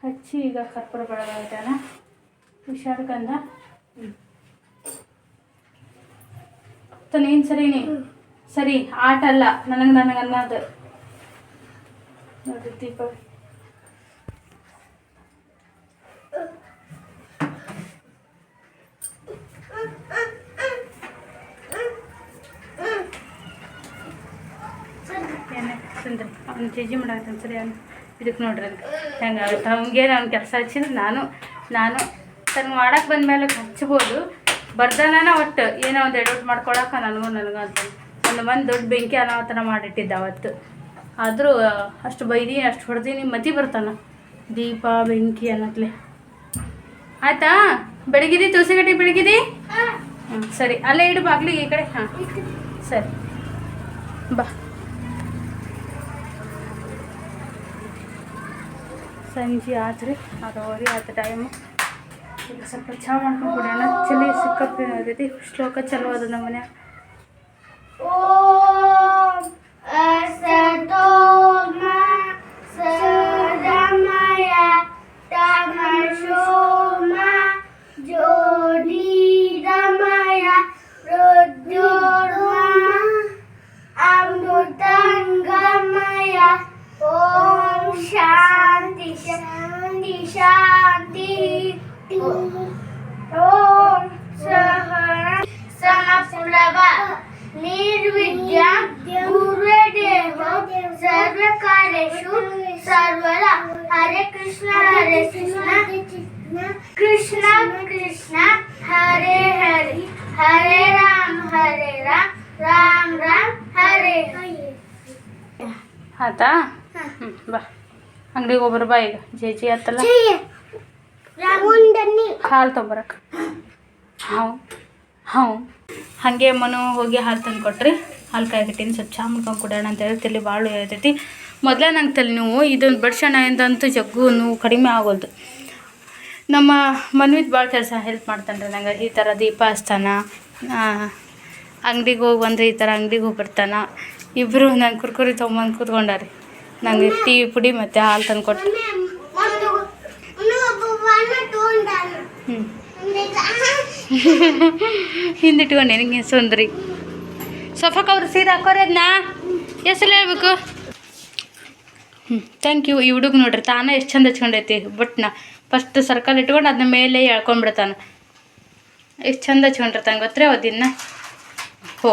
ಹಚ್ಚಿ ಈಗ ಕರ್ಪೂರ ಬೆಳಗಾಗತ್ತೇನ ಹುಷಾರ್ಕಂದ ಹ್ಞೂ ಸರಿ ನೀ? ಸರಿ, ಆಟ ಅಲ್ಲ. ನನಗೆ ನನಗೆ ಅನ್ನೋದು. ನೋಡ್ರಿ ದೀಪ ಏನೇ ಸುಂದ್ರಿ? ಅವ್ನು ಚೇಜಿ ಮಾಡಾಕತ್ತಾನ ಸರಿ ಅವ್ನು ಇದಕ್ಕೆ ನೋಡ್ರಿ ಹೆಂಗೆ. ಅವ್ನಿಗೆ ನಾನು ಕೆಲಸ ಹಚ್ಚಿದ್ರೆ ನಾನು ನಾನು ತನಗೆ ಮಾಡಕ್ಕೆ ಬಂದಮೇಲೆ ಹಚ್ಬೋದು. ಬರ್ದಾನ ಒಟ್ಟು ಏನೋ ಒಂದು ಎಡೌಟ್ ಮಾಡ್ಕೊಳಕ್ಕೆ ನನಗೂ ನನಗೂ ಅಂತ ಒಂದು ಮಂದಿ ದೊಡ್ಡ ಬೆಂಕಿ ಅನಾಹುತನ ಮಾಡಿಟ್ಟಿದ್ದ ಅವತ್ತು. ಆದರೂ, ಅಷ್ಟು ಬೈದೀನಿ ಅಷ್ಟು ಹೊಡೆದೀನಿ ಮತಿ ಬರ್ತಾನ. ದೀಪ, ಬೆಂಕಿ ಅನ್ನತ್ಲೆ. ಆಯ್ತಾ? ಬೆಳಗಿದಿ ತುಳಸಿ ಕಟ್ಟಿ ಬೆಳಗಿದಿ? ಹ್ಞೂ ಸರಿ. ಅಲ್ಲೇ ಇಡು ಬಾಗ್ಲಿಗೆ ಈ ಕಡೆ. ಹಾಂ, ಸರಿ. ಬಾ. ಸಂಜೆ ಆತ್ರಿ ಆರೂವರೆ ಆತ ಟೈಮು ಈಗ ಸ್ವಲ್ಪ ಚಹಾ ಮಾಡ್ಕೊಂಡು ಬಿಡೋಣ ಚಳಿ ಸಿಕ್ಕಪ್ಪಿ ಆಗೈತಿ ಶ್ಲೋಕ ಚಲೋ ಅದ ನಮ್ಮ ಮನ್ಯಾಗ ಓಂ ಶಾಂತಿ ಶಾಂತಿ ಓಂ ಸಹನ ಸಮಪ್ರಭ ನಿರ್ವಿದ್ಯ ಗುರುದೇವ ಸರ್ವಕಾರ್ಯೇಷು ಸರ್ವದಾ ಹರೇ ಕೃಷ್ಣ ಹರೇ ಕೃಷ್ಣ ಕೃಷ್ಣ ಕೃಷ್ಣ ಹರೇ ಹರಿ ಹರೇ ರಾಮ ಹರೇ ರಾಮ ರಾಮ್ ರಾಮ್ ಹರೇ ಆತಾ ಹ್ಞೂ ಬಾ ಅಂಗಡಿಗೆ ಹೋಗ್ಬರ ಬಾ ಈಗ. ಜೆ ಜಿ ಆತಲ್ಲ. ಹಾಲು ತೊಂಬರಕ್ಕೆ ಹಾವು. ಹಾವು. ಹಾಗೆ ಮನು ಹೋಗಿ ಹಾಲು ತಂದು ಕೊಟ್ರಿ. ಹಾಲು ಕಾಯಿಗಟ್ಟಿನ ಸ್ವಲ್ಪ ಚಾ ಮಾಡ್ಕೊಂಡು ಕುಡಿಯೋಣ ಅಂತ ಹೇಳಿ ತಲೆ ಭಾಳ ಹೇಳ್ತೈತಿ ಮೊದಲೇ ನಂಗೆ ತಲೆ ನೋವು ಇದೊಂದು ಬಡ್ಸೋಣ ಅಂತಂತೂ ಜಗ್ಗು ನೋವು ಕಡಿಮೆ ಆಗೋದು ನಮ್ಮ ಮನ್ವಿದ್ ಭಾಳ ಕೆಲಸ ಹೆಲ್ಪ್ ಮಾಡ್ತಾನೆ ರೀ ನಂಗೆ. ಈ ಥರ ದೀಪ ಹಚ್ತಾನ ಅಂಗಡಿಗೆ ಹೋಗಿ ಬಂದರೆ ಈ ಥರ ಅಂಗಡಿಗೆ ಹೋಗಿ ಬರ್ತಾನ. ಇಬ್ಬರು ನಂಗೆ ಕುರ್ಕುರಿ ತೊಗೊಂಬಂದು ಕೂತ್ಕೊಂಡಾರಿ. ನಂಗೆ ಟೀ ಪುಡಿ ಮತ್ತು ಹಾಲು ತಂದು ಕೊಟ್ಟು ಹಿಂದಿಟ್ಕೊಂಡೆ ನಿಂಗೆ ಸುಂದ್ರಿ. ಸೋಫಾಕ್ ಅವ್ರು ಸೀರೆ ಹಾಕೋರಿ ಅದನ್ನ ಹೇಳ್ಬೇಕು. ಹ್ಞೂ ಥ್ಯಾಂಕ್ ಯು ಈ ಹುಡುಗ ನೋಡ್ರಿ, ತಾನೇ ಎಷ್ಟು ಚಂದ ಹಚ್ಕೊಂಡೈತಿ. ಬಟ್ನ ಫಸ್ಟ್ ಸರ್ಕಲ್ ಇಟ್ಕೊಂಡು ಅದನ್ನ ಮೇಲೆ ಎಳ್ಕೊಂಡ್ಬಿಡ್ತಾನೆ ಎಷ್ಟು ಚಂದ ಹಚ್ಕೊಂಡಿರ್ತಾನೆ ಗೊತ್ತರೆ ಅವದಿನ್ನ ಹೋ.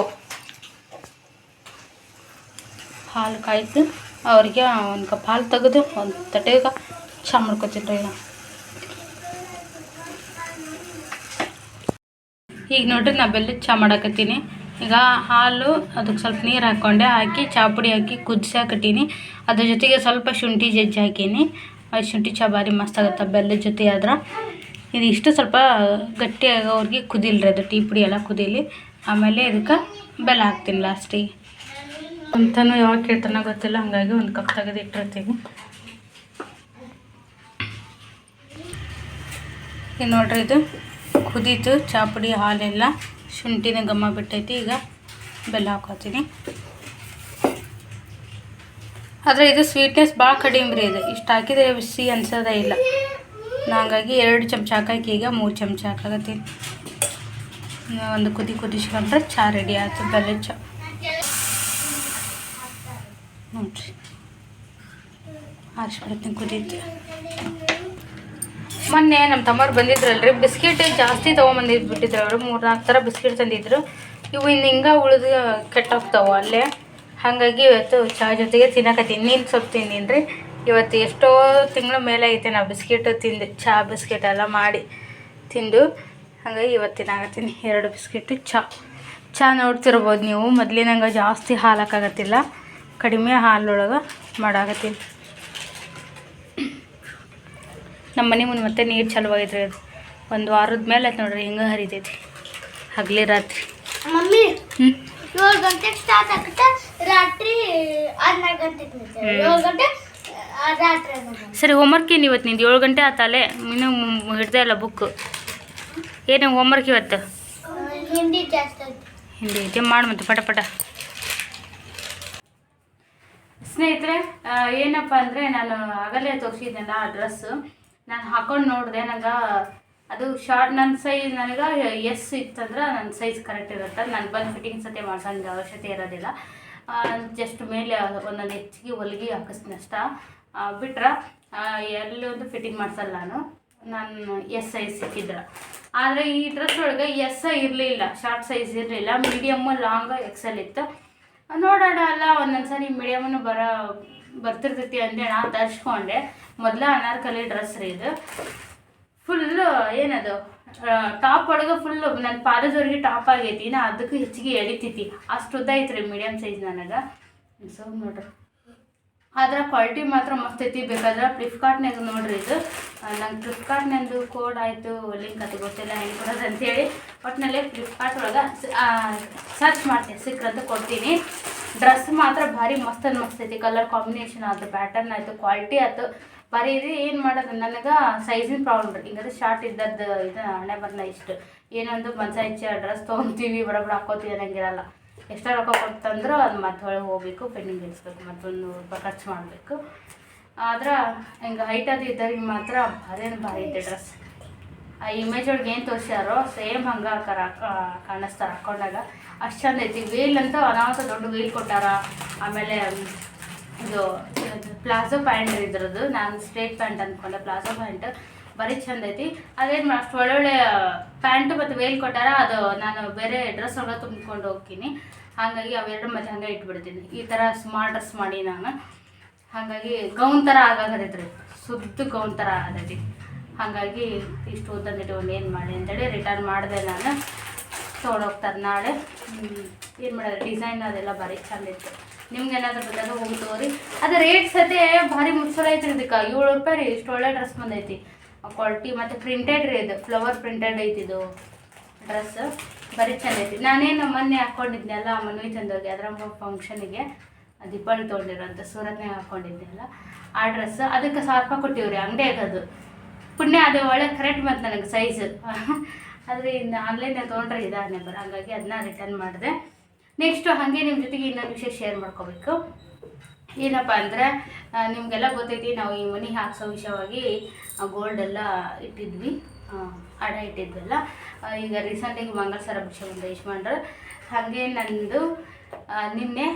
ಹಾಲು ಕಾಯ್ತು. ಅವ್ರಿಗೆ ಒಂದು ಕಪ್ ಹಾಲು ತೆಗೆದು ಒಂದು ತಟ್ಟೆಗೆ ಚಾ ಮಾಡ್ಕೊತೀನಿ ರೀ. ಈಗ ನೋಡ್ರಿ ನಾ ಬೆಲ್ಲದ ಚಹಾ ಮಾಡಕತ್ತೀನಿ. ಈಗ ಹಾಲು ಅದಕ್ಕೆ ಸ್ವಲ್ಪ ನೀರು ಹಾಕ್ಕೊಂಡೆ ಹಾಕಿ ಚಹಾ ಪುಡಿ ಹಾಕಿ ಕುದಿಸಾಕತ್ತೀನಿ. ಅದ್ರ ಜೊತೆಗೆ ಸ್ವಲ್ಪ ಶುಂಠಿ ಜಜ್ಜಿ ಹಾಕೀನಿ. ಆ ಶುಂಠಿ ಚಹಾ ಭಾರಿ ಮಸ್ತ್ ಆಗುತ್ತೆ ಬೆಲ್ಲದ ಜೊತೆ ಆದ್ರೆ. ಇದು ಇಷ್ಟು ಸ್ವಲ್ಪ ಅವ್ರಿಗೆ ಕುದಿಲ್ರಿ ಅದು ಟೀ ಪುಡಿ ಎಲ್ಲ ಕುದೀಲಿ. ಆಮೇಲೆ ಇದಕ್ಕೆ ಬೆಲ್ಲ ಹಾಕ್ತೀನಿ ಲಾಸ್ಟಿಗೆ ಅಂತನೂ ಯಾವಾಗ ಕೇಳ್ತಾನೋ ಗೊತ್ತಿಲ್ಲ, ಹಾಗಾಗಿ ಒಂದು ಕಪ್ ತೆಗೆದು ಇಟ್ಟಿರ್ತೀವಿ ಈಗ ನೋಡ್ರಿ, ಇದು ಕುದೀತು ಚಾಪುಡಿ ಹಾಲೆಲ್ಲ ಶುಂಠಿನ ಗಮ್ಮ ಬಿಟ್ಟೈತಿ, ಈಗ ಬೆಲ್ಲ ಹಾಕೋತೀನಿ. ಆದರೆ ಇದು ಸ್ವೀಟ್ನೆಸ್ ಭಾಳ ಕಡಿಮೆ ರೀ ಇದು. ಇಷ್ಟು ಹಾಕಿದರೆ ಬಿಸಿ ಅನ್ಸೋದೇ ಇಲ್ಲ. ನಾ ಹಂಗಾಗಿ ಎರಡು ಚಮಚ ಹಾಕಿ ಈಗ ಮೂರು ಚಮಚ ಹಾಕಾಗತ್ತೀನಿ ಒಂದು ಕುದಿ ಕುದಿಸ್ಕೊಂಡ್ರೆ ಚಹಾ ರೆಡಿ ಆಯಿತು ಬೆಲ್ಲದ ಚಹಾ ನೋಡ್ರಿ. ಹಾರಿಸ್ಬಿಡ್ತೀನಿ ಕುದೀತು. ಮೊನ್ನೆ ನಮ್ಮ ತಮ್ಮವ್ರು ಬಂದಿದ್ರಲ್ರಿ, ಬಿಸ್ಕಿಟ್ ಜಾಸ್ತಿ ತೊಗೊಂಬಂದಿದ್ದು ಬಿಟ್ಟಿದ್ರು ಅವರು. ಮೂರು ನಾಲ್ಕು ಥರ ಬಿಸ್ಕಿಟ್ ತಂದಿದ್ರು. ಇವು ಇನ್ನು ಹಿಂಗೆ ಉಳಿದು ಕೆಟ್ಟೋಗ್ತಾವೆ ಅಲ್ಲೇ. ಹಾಗಾಗಿ ಇವತ್ತು ಚಹಾ ಜೊತೆಗೆ ತಿನ್ನಕತ್ತೀನಿ. ನೀನು ಸ್ವಲ್ಪ ತಿಂದೀನಿ ರೀ ಇವತ್ತು ಎಷ್ಟೋ ತಿಂಗಳ ಮೇಲೆ ಐತೆ ನಾವು ಬಿಸ್ಕಿಟ್ ತಿಂದು ಚಹಾ ಬಿಸ್ಕಿಟ್ ಎಲ್ಲ ಮಾಡಿ ತಿಂದು. ಹಾಗಾಗಿ ಇವತ್ತು ತಿನ್ನಾಕತ್ತೀನಿ. ಎರಡು ಬಿಸ್ಕಿಟ್ ಚಹಾ ಚಹಾ ನೋಡ್ತಿರ್ಬೋದು ನೀವು. ಮೊದಲಿನಂಗೆ ಜಾಸ್ತಿ ಹಾಲು ಹಾಕಾಗತ್ತಿಲ್ಲ ಕಡಿಮೆ ಹಾಲೊಳಗೆ ಮಾಡಾಕತ್ತೀನಿ. ನಮ್ಮ ಮನೆ ಮುಂದೆ ಮತ್ತೆ ನೀರು ಚಲೋ ಆಗೈತ್ರಿ ಅದು. ಒಂದು ವಾರದ ಮೇಲೆ ಆಯ್ತು ನೋಡ್ರಿ ಹಿಂಗೆ ಹರಿತೈತಿ. ಹಗಲಿ ರಾತ್ರಿ. ಮಮ್ಮಿ ಏಳು ಗಂಟೆಗೆ ಸ್ಟಾರ್ಟ್ ಆಗುತ್ತೆ. ರಾತ್ರಿ ಹನ್ನೆರಡು ಗಂಟೆಗೆ. ಏಳು ಗಂಟೆ ಗಂಟೆ. ಸರಿ ಹೋಮ್ವರ್ಕ್ ಏನು ಇವತ್ತು ನಿಂದು? ಏಳು ಗಂಟೆ ಆತಲೆ? ಇನ್ನೂ ಹಿಡ್ದೇ ಇಲ್ಲ ಬುಕ್ಕು ಏನು ಹೋಮ್ವರ್ಕ್ ಇವತ್ತು? ಹಿಂದಿ ಐತೆ ಮಾಡಿ ಮತ್ತೆ ಪಟ ಪಟ. ಸ್ನೇಹಿತರೆ ಏನಪ್ಪ ಅಂದರೆ ನಾನು ಆಗಲೇ ತೋರಿಸಿದ್ದೆಲ್ಲ ಆ ಡ್ರೆಸ್ಸು ನಾನು ಹಾಕೊಂಡು ನೋಡಿದೆ ನನಗೆ ಅದು ಶಾರ್ಟ್ ನನ್ನ ಸೈಜ್ ನನಗೆ ಎಸ್ ಇತ್ತಂದ್ರೆ ನನ್ನ ಸೈಜ್ ಕರೆಕ್ಟ್ ಇರುತ್ತೆ. ನಾನು ಬಂದು ಫಿಟ್ಟಿಂಗ್ ಸತೆ ಮಾಡ್ಸೋಂಗೆ ಅವಶ್ಯಕತೆ ಇರೋದಿಲ್ಲ. ಜಸ್ಟ್ ಮೇಲೆ ಒಂದೊಂದು ಹೆಚ್ಚಿಗೆ ಹೊಲಿಗೆ ಹಾಕಿಸ್ತೀನಿ ಅಷ್ಟ. ಬಿಟ್ರೆ ಎಲ್ಲೊಂದು ಫಿಟ್ಟಿಂಗ್ ಮಾಡ್ಸಲ್ಲ ನಾನು. ನಾನು ಎಸ್ ಸೈಜ್ ಸಿಕ್ಕಿದ್ರೆ. ಆದರೆ ಈ ಡ್ರೆಸ್ ಒಳಗೆ ಎಸ್ ಇರಲಿಲ್ಲ ಶಾರ್ಟ್ ಸೈಜ್ ಇರಲಿಲ್ಲ ಮೀಡಿಯಮ್ಮು ಲಾಂಗ್ ಎಕ್ಸೆಲ್ ಇತ್ತು. ನೋಡೋಣ ಅಲ್ಲ ಒಂದೊಂದು ಸರಿ ಮೀಡಿಯಮನ್ನು ಬರ, ಬರ್ತಿರ್ತೈತಿ ಅಂತೇಳಿ ನಾ ತರಿಸ್ಕೊಂಡೆ. ಮೊದಲ ಅನಾರ್ಕಲಿ ಡ್ರೆಸ್ ರೀ ಇದು. ಫುಲ್ಲು ಏನದು ಟಾಪ್ ಒಳಗೆ ಫುಲ್ಲು ನನ್ನ ಪಾದದವರೆಗೆ ಟಾಪ್ ಆಗೈತಿ ನಾ ಅದಕ್ಕೆ ಹೆಚ್ಚಿಗೆ ಎಳಿತೈತಿ. ಅಷ್ಟು ಉದ್ದ ಐತ್ರಿ ಮೀಡಿಯಮ್ ಸೈಜ್ ನನಗೆ. ಸೊ ನೋಡ್ರಿ. ಆದ್ರೆ ಕ್ವಾಲಿಟಿ ಮಾತ್ರ ಮಸ್ತ್ ಐತಿ. ಬೇಕಾದ್ರೆ ಫ್ಲಿಪ್ಕಾರ್ಟ್ನಾಗ ನೋಡ್ರಿ ಇದು. ನಂಗೆ ಫ್ಲಿಪ್ಕಾರ್ಟ್ನಂದು ಕೋಡ್ ಆಯಿತು ಲಿಂಕ್ ಅದು ಗೊತ್ತಿಲ್ಲ, ಹೆಂಗೆ ಕೊಡೋದು ಅಂತೇಳಿ. ಒಟ್ಟಿನಲ್ಲಿ ಫ್ಲಿಪ್ಕಾರ್ಟ್ ಒಳಗೆ ಸರ್ಚ್ ಮಾಡ್ತೀನಿ ಸಿಕ್ಕಂತ ಕೊಡ್ತೀನಿ. ಡ್ರೆಸ್ ಮಾತ್ರ ಭಾರಿ ಮಸ್ತ್ ಅನ್ ಮಸ್ತ್ ಐತಿ. ಕಲರ್ ಕಾಂಬಿನೇಷನ್ ಆಯ್ತು ಪ್ಯಾಟರ್ನ್ ಆಯಿತು ಕ್ವಾಲಿಟಿ ಆಯ್ತು. ಬರೀ ಇದು ಏನು ಮಾಡೋದು? ನನಗೆ ಸೈಜಿನ ಪ್ರಾಬ್ಲಮ್ ರೀ. ಶಾರ್ಟ್ ಇದ್ದದ್ದು, ಇದು ಹಣೆ ಬರಲ್ಲ ಇಷ್ಟು. ಏನೊಂದು ಮನ್ಸ ಹೆಚ್ಚು ಡ್ರೆಸ್ ತೊಗೊತೀವಿ ಬಡ ಬಡ ಹಾಕೋತೀವಿ ಅನ್ನಂಗಿರಲ್ಲ. ಎಷ್ಟೋ ರೊಕ್ಕ ಕೊಡ್ತಂದ್ರೆ ಅದು ಮತ್ತೆ ಹೊಳಗೆ ಹೋಗ್ಬೇಕು, ಪೆಂಡಿಂಗ್ ಇರಿಸ್ಬೇಕು ಮತ್ತೊಂದು ನೂರು ರೂಪಾಯಿ ಖರ್ಚು ಮಾಡಬೇಕು. ಆದ್ರೆ ಹಿಂಗೆ ಹೈಟ್ ಅದು ಇದ್ದವ್ರಿಗೆ ಮಾತ್ರ ಭಾರಿ ಭಾರಿ ಐತೆ ಡ್ರೆಸ್ ಆ ಇಮೇಜ್ ಒಳಗೆ ಏನು ತೋರಿಸ್ಯಾರೋ ಸೇಮ್ ಹಂಗೆ ಕರ ಕಾಣಿಸ್ತಾರೆ ಹಾಕೊಂಡಾಗ. ಅಷ್ಟು ಚಂದ ಐತಿ. ವೀಲ್ ಅಂತ ಅನಾಹುತ ದೊಡ್ಡ ವೀಲ್ ಕೊಟ್ಟಾರ. ಆಮೇಲೆ, ಇದು ಪ್ಲಾಜೋ ಪ್ಯಾಂಟ್ ಇದ್ರದ್ದು ನಾನು ಸ್ಟ್ರೇಟ್ ಪ್ಯಾಂಟ್ ಅಂದ್ಕೊಂಡೆ ಪ್ಲಾಜೋ ಪ್ಯಾಂಟ್ ಬರೀ ಚಂದ ಐತಿ. ಅದೇನ್ ಅಷ್ಟು ಒಳ್ಳೊಳ್ಳೆ ಪ್ಯಾಂಟ್ ಮತ್ತು ವೇಲ್ ಕೊಟ್ಟಾರ ಅದು ನಾನು ಬೇರೆ ಡ್ರೆಸ್ ಒಳಗೆ ತುಂಬ್ಕೊಂಡು ಹೋಗ್ತೀನಿ. ಹಾಗಾಗಿ ಅವೆರಡು ಮತ್ತೆ ಹಂಗೆ ಇಟ್ಬಿಡ್ತೀನಿ. ಈ ಥರ ಸ್ಮಾರ್ಟ್ ಡ್ರೆಸ್ ಮಾಡಿ ನಾನು. ಹಾಗಾಗಿ ಗೌನ್ ಥರ ಆಗಾಕತ್ತೈತೆ ರೀ ಸುದ್ದು ಗೌನ್ ಥರ ಆಗತೈತಿ ಹಾಗಾಗಿ ಇಷ್ಟು ಒಂದು ಏನು ಮಾಡಿ ಅಂತೇಳಿ ರಿಟರ್ನ್ ಮಾಡಿದೆ ನಾನು. ತೊಗೊಂಡೋಗ್ತಾರೆ ನಾಳೆ. ಏನು ಮಾಡೋದು ಡಿಸೈನ್ ಅದೆಲ್ಲ ಭಾರಿ ಚಂದ ಇತ್ತು. ನಿಮ್ಗೆ ಏನಾದರೂ ಹೋಗಿ ತಗೋರಿ. ಅದು ರೇಟ್ ಸತೆ ಭಾರಿ ಮುಚ್ಚಲ ಐತ್ರಿ ಇದಕ್ಕೆ. ಏಳು ರೂಪಾಯಿ ರೀ. ಇಷ್ಟು ಒಳ್ಳೆ ಡ್ರೆಸ್ ಬಂದೈತಿ. ಕ್ವಾಲಿಟಿ ಮತ್ತು ಪ್ರಿಂಟೆಡ್ ರೀ ಇದು. ಫ್ಲವರ್ ಪ್ರಿಂಟೆಡ್ ಐತಿ ಇದು. ಡ್ರೆಸ್ ಬರೀ ಚೆಂದ ಐತಿ. ನಾನೇನು ಮೊನ್ನೆ ಹಾಕ್ಕೊಂಡಿದ್ನಲ್ಲ ಮನ್ವಿ ಚಂದೋಗಿ ಅದರ ಫಂಕ್ಷನಿಗೆ ದೀಪಾವಳಿ ತೊಗೊಂಡಿರೋಂಥ ಸೂರತ್ನಾಗ ಹಾಕ್ಕೊಂಡಿದ್ನಲ್ಲ ಆ ಡ್ರೆಸ್ ಅದಕ್ಕೆ ಸಾವಿರ ರೂಪಾಯಿ ಕೊಟ್ಟಿವ್ರಿ, ಅಂಗಡಿ ಅದು ಪುಣ್ಯ ಅದು ಒಳ್ಳೆ ಕರೆಕ್ಟ್ ಬಂತು ನನಗೆ ಸೈಜ್ ಆದರೆ ಇನ್ನು ಆನ್ಲೈನಲ್ಲಿ ತೊಗೊಂಡ್ರೆ ಇದಾನೆ ಬರ ಹಾಗಾಗಿ ಅದನ್ನ ರಿಟರ್ನ್ ಮಾಡಿದೆ. ನೆಕ್ಸ್ಟು ಹಾಗೆ ನಿಮ್ಮ ಜೊತೆಗೆ ಇನ್ನೊಂದು ವಿಷಯ ಶೇರ್ ಮಾಡ್ಕೋಬೇಕು. ಏನಪ್ಪ ಅಂದರೆ ನಿಮಗೆಲ್ಲ ಗೊತ್ತೈತಿ, ನಾವು ಈ ಮನಿ ಹಾಕ್ಸೋ ವಿಷಯವಾಗಿ ಗೋಲ್ಡ್ ಎಲ್ಲ ಇಟ್ಟಿದ್ವಿ. ಅಡ ಇಟ್ಟಿದ್ವಲ್ಲ. ಈಗ ರೀಸೆಂಟಾಗಿ ಮಂಗಳಸರ ಬಿಡಿಸಿ ಬಂದ ಯಜಮಾನ್ರು. ಹಾಗೆ ನಂದು ನಿನ್ನೆ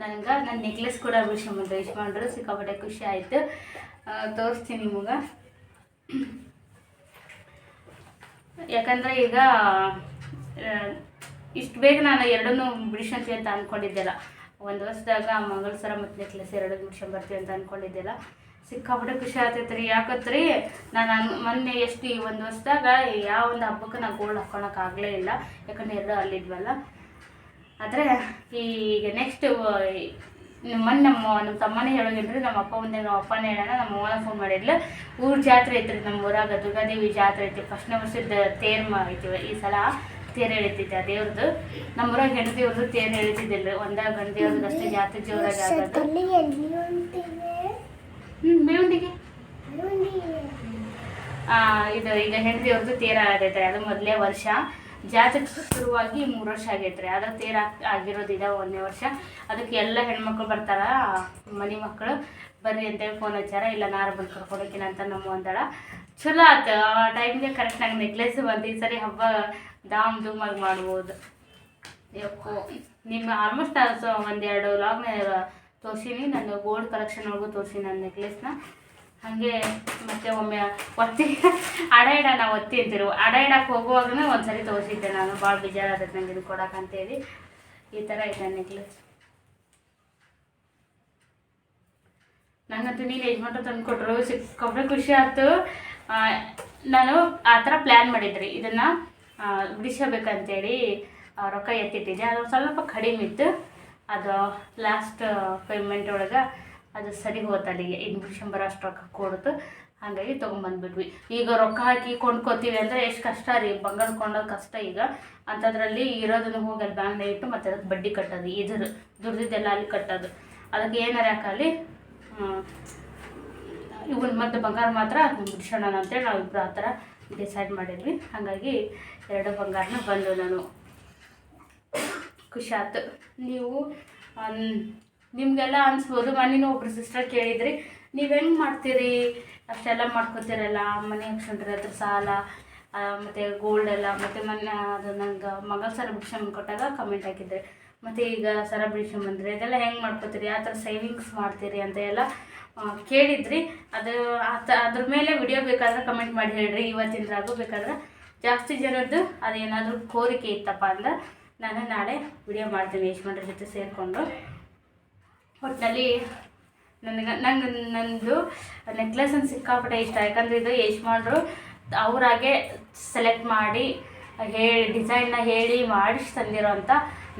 ನನಗೆ ನನ್ನ ನೆಕ್ಲೆಸ್ ಕೂಡ ಬಿಡಿಸ್ಕೊಂಬಂದ್ರು ಯಶ್ಮಾನ್ರು ಸಿಕ್ಕಾಪಟ್ಟೆ ಖುಷಿ ಆಯಿತು. ತೋರಿಸ್ತೀನಿ ನಿಮಗೆ. ಯಾಕಂದರೆ ಈಗ ಇಷ್ಟು ಬೇಗ ನಾನು ಎರಡನ್ನೂ ಬಿಡಿಸಂತೆ ಅಂತ ಅಂದ್ಕೊಂಡಿದ್ದೆಲ್ಲ. ಒಂದು ವರ್ಷದಾಗ ಮಂಗಳಸರ ಮತ್ತು ನೆಕ್ಲೆಸ್ ಎರಡು ನಿಮಿಷ ಬರ್ತೀವಿ ಅಂತ ಅಂದ್ಕೊಂಡಿದ್ದೆಲ್ಲ ಸಿಕ್ಕಾಪಟ್ಟೆ ಖುಷಿ ಆಗ್ತೈತೆ ರೀ ಯಾಕತ್ರಿ, ನಾನು ಮೊನ್ನೆ ಎಷ್ಟು ಈ ಒಂದು ವರ್ಷದಾಗ ಯಾವ ಒಂದು ಹಬ್ಬಕ್ಕೆ ನಾನು ಗೋಲ್ಡ್ ಹಾಕೊಳಕ್ಕೆ ಆಗಲೇ ಇಲ್ಲ. ಯಾಕಂದ್ರೆ ಎರಡು ಅಲ್ಲಿದ್ವಲ್ಲ ಆದರೆ ಈಗ ನೆಕ್ಸ್ಟ್ ಮೊನ್ನೆ ನಮ್ಮ ನಮ್ಮ ತಮ್ಮನೇ ಹೇಳೋದಿಲ್ಲರಿ ನಮ್ಮ ಅಪ್ಪ ಮುಂದೆ ನಮ್ಮ ಅಪ್ಪನೇ ಹೇಳೋಣ. ನಮ್ಮ ಅವನ ಫೋನ್ ಮಾಡಿದ್ಲು. ಊರು ಜಾತ್ರೆ ಐತ್ರಿ ನಮ್ಮ ಊರಾಗ, ದುರ್ಗಾದೇವಿ ಜಾತ್ರೆ ಐತಿ ಫಸ್ಟ್ನೇ ವರ್ಷದ ತೇರ್ಮ ಐತಿ ಈ ಸಲ. ತೇರು ಎಳಿತೈತೆ ಆ ದೇವ್ರದ್ದು ನಮ್ಮ ಊರಾಗ ಹೆಣ್ಣು ದೇವ್ರದ್ದು ತೇರು ಎಳಿತಿದ್ದಿಲ್ಲ. ಒಂದ ಗಂಡ ದೇವ್ರದ್ದು ಅಷ್ಟೇ ಜಾತ್ರೆ ಜೋರಾಗಿ ಆಗೋದು. ಹ್ಞೂ ಮೇವಂಡಿಗೆ ಆ, ಇದು ಈಗ ಹೆಣ್ಣು ದೇವ್ರದ್ದು ತೇರ ಆಗೈತ್ರಿ ಅದು ಮೊದಲೇ ವರ್ಷ. ಜಾತ್ರೆ ಶುರುವಾಗಿ ಮೂರು ವರ್ಷ ಆಗೈತ್ರಿ. ಅದ್ರ ತೇರ ಆಗ್- ಆಗಿರೋದು ಇದ ಒಂದನೇ ವರ್ಷ. ಅದಕ್ಕೆ ಎಲ್ಲ ಹೆಣ್ಮಕ್ಳು ಬರ್ತಾರ ಮನೆ ಮಕ್ಕಳು ಬರ್ರಿ ಅಂತೇಳಿ ಫೋನ್ ಹಚ್ಚಾರ. ಇಲ್ಲ ನಾರು ಬಂದು ಕರ್ಕೊಂಡೋಗಿನ ಅಂತ ನಮ್ಮ ಒಂದಳ. ಚಲೋ ಆಯ್ತು ಆ ಟೈಮ್ಗೆ ಕರೆಕ್ಟ್ ನಂಗೆ ನೆಕ್ಲೆಸ್ ಬಂದು ಈ ಸರಿ ಹಬ್ಬ ದಾಮ್ ಧೂಮಾಗಿ ಮಾಡ್ಬೋದು. ಯಪ್ಪೋ ನಿಮ್ಮ ಆಲ್ಮೋಸ್ಟ್ ಸೊ ಒಂದೆರಡು ಲಾಗ್ನ ತೋರಿಸೀನಿ ನನ್ನ ಗೋಲ್ಡ್ ಒಳಗೂ ತೋರಿಸಿ ನನ್ನ ನೆಕ್ಲೆಸ್ನ ಹಾಗೆ ಮತ್ತೆ ಒಮ್ಮೆ ಒತ್ತಿ, ಅಡ ಇಡ ನಾವು ಒತ್ತಿ ಅಂತಿರು ಅಡ ಇಡಕ್ಕೆ ಹೋಗುವಾಗನೇ ಒಂದ್ಸರಿ ತೋರಿಸಿದ್ದೆ ನಾನು. ಭಾಳ ಬೇಜಾರಾದಕ್ಕೆ ನಂಗೆ ಇದು ಕೊಡಕ್ಕೆ ಅಂತೇಳಿ. ಈ ಥರ ಇದೆ ನೆಕ್ಲೆಸ್ ನನಗಂತೂ ನೀನು ಯಜಮಾಟ ತಂದು ಕೊಟ್ಟರು ಸಿಕ್ಕಾಪಟ್ಟೆ ಖುಷಿ ಆಯಿತು. ನಾನು ಆ ಥರ ಪ್ಲ್ಯಾನ್ ಮಾಡಿದ್ರಿ. ಇದನ್ನು ಬಿಡಿಸಬೇಕಂತೇಳಿ ರೊಕ್ಕ ಎತ್ತಿಟ್ಟಿದ್ದೆ. ಅದು ಸ್ವಲ್ಪ ಕಡಿಮೆ ಇತ್ತು. ಅದು ಲಾಸ್ಟ್ ಪೇಮೆಂಟ್ ಒಳಗೆ ಅದು ಸರಿ ಹೋಯ್ತು ಅಲ್ಲಿಗೆ. ಇನ್ನು ಡಿಸೆಂಬರ್ ಅಷ್ಟು ರೊಕ್ಕ ಕೊಡ್ತು ಹಾಗಾಗಿ ತೊಗೊಂಬಂದ್ಬಿಟ್ವಿ. ಈಗ ರೊಕ್ಕ ಹಾಕಿ ಕೊಂಡ್ಕೋತೀವಿ ಅಂದರೆ ಎಷ್ಟು ಕಷ್ಟ ರೀ. ಬಂಗಾರ ಕೊಂಡೋದು ಕಷ್ಟ ಈಗ. ಅಂಥದ್ರಲ್ಲಿ ಇರೋದನ್ನು ಹೋಗಿ ಅಲ್ಲಿ ಬ್ಯಾಂಕ್ನಾಗ ಇಟ್ಟು ಮತ್ತೆ ಅದಕ್ಕೆ ಬಡ್ಡಿ ಕಟ್ಟೋದು. ಇದ್ರ, ದುಡ್ದಿದ್ದೆಲ್ಲ ಅಲ್ಲಿ ಕಟ್ಟೋದು. ಅದಕ್ಕೆ ಏನಾರ ಯಾಕಲ್ಲಿ ಇವನ್ ಮತ್ತು ಬಂಗಾರ ಮಾತ್ರ ಬಿಡಿಸೋಣ ಅಂತೇಳಿ ನಾವು ಇಬ್ಬರು ಆ ಥರ ಡಿಸೈಡ್ ಮಾಡಿದ್ವಿ. ಹಾಗಾಗಿ ಎರಡು ಬಂಗಾರನ ಬಂದು ನಾನು ಖುಷಿ ನೀವು ನಿಮಗೆಲ್ಲ ಅನಿಸ್ಬೋದು. ಮನೇನ ಒಬ್ರು ಸಿಸ್ಟರ್ ಕೇಳಿದ್ರಿ. ನೀವು ಹೆಂಗೆ ಮಾಡ್ತೀರಿ? ಅಷ್ಟೆಲ್ಲ ಮಾಡ್ಕೊತೀರಲ್ಲ? ಮನೆ ಹಾಕ್ಸ್ಕೊಂಡ್ರೆ ಅದ್ರ ಸಾಲ ಮತ್ತು ಗೋಲ್ಡ್ ಎಲ್ಲ, ಮತ್ತು ಮೊನ್ನೆ ಅದು ನಂಗೆ ಮಗ ಸರ ಕೊಟ್ಟಾಗ ಕಮೆಂಟ್ ಹಾಕಿದ್ರಿ. ಮತ್ತು ಈಗ ಸರ ಬಿಡ್ಸ್ಕೊಂಬಂದ್ರಿ ಅದೆಲ್ಲ ಹೆಂಗೆ ಮಾಡ್ಕೊತೀರಿ? ಯಾವ ಥರ ಸೇವಿಂಗ್ಸ್ ಮಾಡ್ತೀರಿ ಅಂತ ಎಲ್ಲ ಕೇಳಿದ್ರಿ. ಅದು ಅದ್ರ ಮೇಲೆ ವಿಡಿಯೋ ಬೇಕಾದ್ರೆ ಕಮೆಂಟ್ ಮಾಡಿ ಹೇಳ್ರಿ. ಇವತ್ತಿನದಾಗೂ ಬೇಕಾದ್ರೆ ಜಾಸ್ತಿ ಜನದ್ದು ಅದೇನಾದರೂ ಕೋರಿಕೆ ಇತ್ತಪ್ಪ ಅಂದ್ರೆ ನಾನು ನಾಳೆ ವಿಡಿಯೋ ಮಾಡ್ತೀನಿ ಯಜಮಾನ್ರ ಜೊತೆ ಸೇರಿಕೊಂಡು. ಒಟ್ಟಿನಲ್ಲಿ ನನಗೆ ನಂಗೆ ನನ್ನದು ನೆಕ್ಲೆಸ್ ಅಂತ ಸಿಕ್ಕಾಪಟ್ಟೆ ಇಷ್ಟ. ಯಾಕಂದರೆ ಇದು ಯಜಮಾನ್ರು ಅವರಾಗೆ ಸೆಲೆಕ್ಟ್ ಮಾಡಿ, ಹೇಳಿ ಡಿಸೈನ್ನ ಹೇಳಿ ಮಾಡಿಸಿ ತಂದಿರೋಂಥ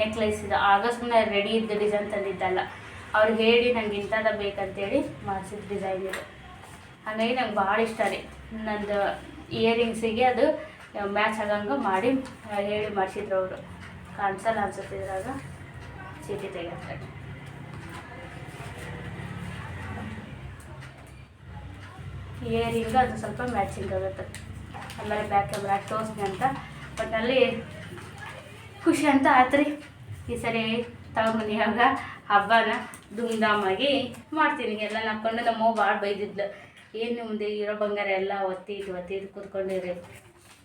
ನೆಕ್ಲೆಸ್ ಇದು. ಆಗಸ್ಟ್ನ ರೆಡಿ ಇದ್ದ ಡಿಸೈನ್ ತಂದಿದ್ದಲ್ಲ ಅವ್ರು ಹೇಳಿ ನಂಗೆ ಇಂಥದ್ದು ಬೇಕಂತೇಳಿ ಮಾಡಿಸಿದ ಡಿಸೈನ್ ಇದು. ಹಾಗಾಗಿ ನಂಗೆ ಭಾಳ ಇಷ್ಟ ರೀ. ನಂದು ಇಯರಿಂಗ್ಸಿಗೆ ಅದು ಮ್ಯಾಚ್ ಆಗಂಗೆ ಮಾಡಿ ಹೇಳಿ ಮಾಡಿಸಿದ್ರು ಅವರು. ಕಾಣಿಸಲ್ಲ ಅನ್ಸುತ್ತೆ ಇದ್ರಾಗ. ಚೀಟಿ ತೆಗಿತಾರೆ ಏರಿಂಗ ಅದು ಸ್ವಲ್ಪ ಮ್ಯಾಚಿಂಗ್ ಆಗುತ್ತೆ. ಆಮೇಲೆ ಬ್ಯಾಕ್ ಕ್ಯಾಮ್ರಾ ತೋರಿಸ್ತೀನಿ ಅಂತ. ಬಟ್ ಅಲ್ಲಿ ಖುಷಿ ಅಂತ ಆತ್ರಿ. ಈ ಸರಿ ತವ್ರ ಮನೆಯಾಗ ಹಬ್ಬನ ಧೂಮ್ಧಾಮಾಗಿ ಮಾಡ್ತೀನಿ. ಎಲ್ಲ ನಾಕೊಂಡು ನಮ್ಮ ಭಾಳ ಬೈದಿದ್ಲು. ಏನು ಮುಂದೆ ಇರೋ ಬಂಗಾರ ಎಲ್ಲ ಒತ್ತಿ ಇದು ಒತ್ತಿ ಇದು ಕೂತ್ಕೊಂಡಿರಿ.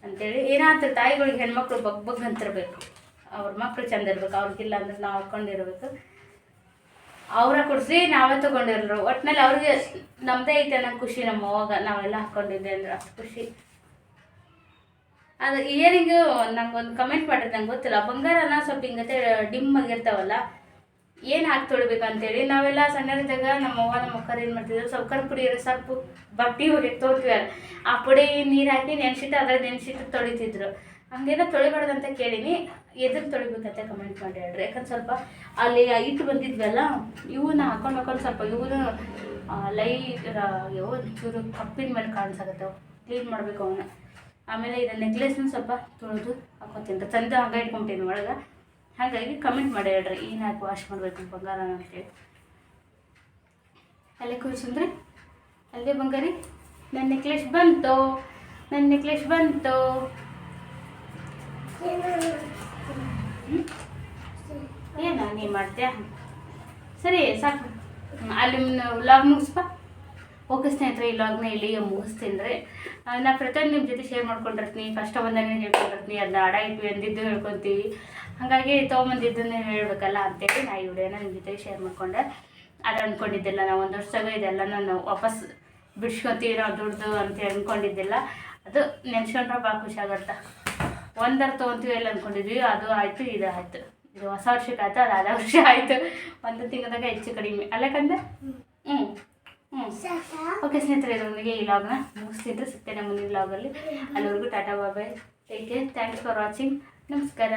ಅಂತೇಳಿ ಏನಾಯ್ತು ತಾಯಿಗಳಿಗೆ ಹೆಣ್ಮಕ್ಳು ಬಗ್ ಬಗ್ ಅಂತಿರ್ಬೇಕು. ಅವ್ರ ಮಕ್ಳು ಚಂದ ಇರ್ಬೇಕು ಅವ್ರಿಗಿಲ್ಲ ಅಂದ್ರೆ ನಾವು ಹಾಕೊಂಡಿರ್ಬೇಕು ಅವರ ಕೊಡಿಸಿ ನಾವೇ ತೊಗೊಂಡಿರ್ರು. ಒಟ್ಟಿನಲ್ಲಿ ಅವ್ರಿಗೆ ನಮ್ಮದೇ ಐತೆ ಅನ್ನೋ ಖುಷಿ ನಮ್ಮ ಅವಾಗ ನಾವೆಲ್ಲ ಹಾಕೊಂಡಿದ್ದೆ ಅಂದ್ರೆ ಅಷ್ಟು ಖುಷಿ. ಅದು ಇಯರಿಂಗು ನಂಗೆ ಒಂದು ಕಮೆಂಟ್ ಮಾಡಿದ್ರೆ ನಂಗೆ ಗೊತ್ತಿಲ್ಲ. ಬಂಗಾರನ ಸ್ವಲ್ಪ ಹಿಂಗತೆ ಡಿಮ್ ಆಗಿರ್ತಾವಲ್ಲ ಏನು ಹಾಕಿ ತೊಳಿಬೇಕು ಅಂತೇಳಿ ನಾವೆಲ್ಲ ಸಣ್ಣರಿದ್ದಾಗ ನಮ್ಮ ಅವ್ವ, ನಮ್ಮ ಅಕ್ಕರು ಏನು ಮಾಡ್ತಿದ್ರು? ಸೌಕರ್ ಪುಡಿ ಇರೋ ಸೊಪ್ಪು ಬಟ್ಟೆ ಹೋಗಿ ತೋರ್ತೀವಲ್ಲ ಆ ಪುಡಿ ನೀರು ಹಾಕಿ ನೆನ್ಸಿಟ್ಟು ಅದ್ರ ನೆನ್ಸಿಟ್ಟು ತೊಳಿತಿದ್ರು. ಹಂಗೇನೋ ತೊಳಿಬಾರ್ದು ಅಂತ ಕೇಳೀನಿ. ಎದುರು ತೊಳಿಬೇಕಂತ ಕಮೆಂಟ್ ಮಾಡಿ ಹೇಳ್ರಿ. ಯಾಕಂದ್ರೆ ಸ್ವಲ್ಪ ಅಲ್ಲಿ ಇಟ್ಟು ಬಂದಿದ್ವಲ್ಲ ಇವನ್ನ ಹಾಕೊಂಡು ಹಾಕೊಂಡು ಸ್ವಲ್ಪ ಇವನು ಲೈ ಯಾವ ಚೂರು ಕಪ್ಪಿನ ಮೇಲೆ ಕಾಣಿಸಾಗತ್ತೆ ಕ್ಲೀನ್ ಮಾಡಬೇಕು ಅವನ್ನ ಆಮೇಲೆ ಇದು ನೆಕ್ಲೆಸ್ನ ಸ್ವಲ್ಪ ತೊಳೆದು ಹಾಕೋತೀನಿ ಚಂದ ಹಂಗೆ ಇಟ್ಕೊಂತೀನಿ ಒಳಗೆ. ಹಾಗಾಗಿ ಕಮೆಂಟ್ ಮಾಡಿ ಹೇಳ್ರಿ, ಏನು ಹಾಕಿ ವಾಶ್ ಮಾಡಬೇಕು ಬಂಗಾರ ಅಂತೇಳಿ. ಅಲ್ಲೇ ಕೂರ್ಸಂದ್ರೆ ಅಲ್ಲೇ ಬಂಗಾರಿ? ನನ್ನ ನೆಕ್ಲೆಸ್ ಬಂತು ನನ್ನ ನೆಕ್ಲೆಸ್ ಬಂತು. ಏನ, ನೀ ಮಾಡ್ತೀಯ? ಸರಿ, ಸಾಕು. ಅಲ್ಲಿ ವ್ಲಾಗ್ ಮುಗಿಸ್ಪ. ಓಕೆ ಸ್ನೇಹಿತರೆ, ಈ ವ್ಲಾಗ್ನ ಇಲ್ಲಿ ಮುಗಿಸ್ತೀನಿ ನಾ ಪ್ರತಿಯೊಂದು ನಿಮ್ಮ ಜೊತೆ ಶೇರ್ ಮಾಡ್ಕೊಂಡಿರ್ತೀನಿ. ಕಷ್ಟ ಬಂದಾಗ ಹೇಳ್ಕೊಂಡಿರ್ತೀನಿ ಅದನ್ನ ಅಡ ಇದ್ವಿ ಅಂದಿದ್ದು ಹೇಳ್ಕೊತೀವಿ. ಹಾಗಾಗಿ ತೊಗೊಂಬಂದಿದ್ದನ್ನೇ ಹೇಳ್ಬೇಕಲ್ಲ ಅಂತೇಳಿ ನಾ ಈ ವಿಡಿಯೋನ ನಿಮ್ಮ ಜೊತೆ ಶೇರ್ ಮಾಡ್ಕೊಂಡೆ. ಅದು ಅಂದ್ಕೊಂಡಿದ್ದಿಲ್ಲ ನಾವು ಒಂದು ವರ್ಷದಾಗ ಇದೆಲ್ಲ ನಾನು ವಾಪಸ್ ಬಿಡ್ಸ್ಕೊತೀವಿ ನಾವು ದುಡ್ದು ಅಂತ ಅಂದ್ಕೊಂಡಿದ್ದಿಲ್ಲ ಅದು ನೆನ್ಸ್ಕೊಂಡ್ರೆ ಭಾಳ ಖುಷಿ ಆಗುತ್ತೆ. ಒಂದರ ತೊಗೊತೀವಿ ಎಲ್ಲ ಅಂದ್ಕೊಂಡಿದ್ವಿ ಅದು ಆಯಿತು, ಇದು ಆಯಿತು. ಇದು ಹೊಸ ವರ್ಷಕ್ಕೆ ಆಯ್ತು, ಅದು ಅದೇ ವರ್ಷ ಆಯಿತು. ಒಂದು ತಿಂಗಳದಾಗ ಹೆಚ್ಚು ಕಡಿಮೆ. ಅಲ್ಲಕಂದ್ರೆ ಹ್ಞೂ ಓಕೆ ಸ್ನೇಹಿತರೆ, ಇದರೊಂದಿಗೆ ಈ ಲಾಗ್ನ ಮುಗಿಸ್ತಿದ್ರೆ ಸಿಗ್ತೇನೆ ಮುಂದಿನ ಲಾಗಲ್ಲಿ ಅಲ್ಲಿವರೆಗೂ tata bye bye take care thanks for watching ನಮಸ್ಕಾರ.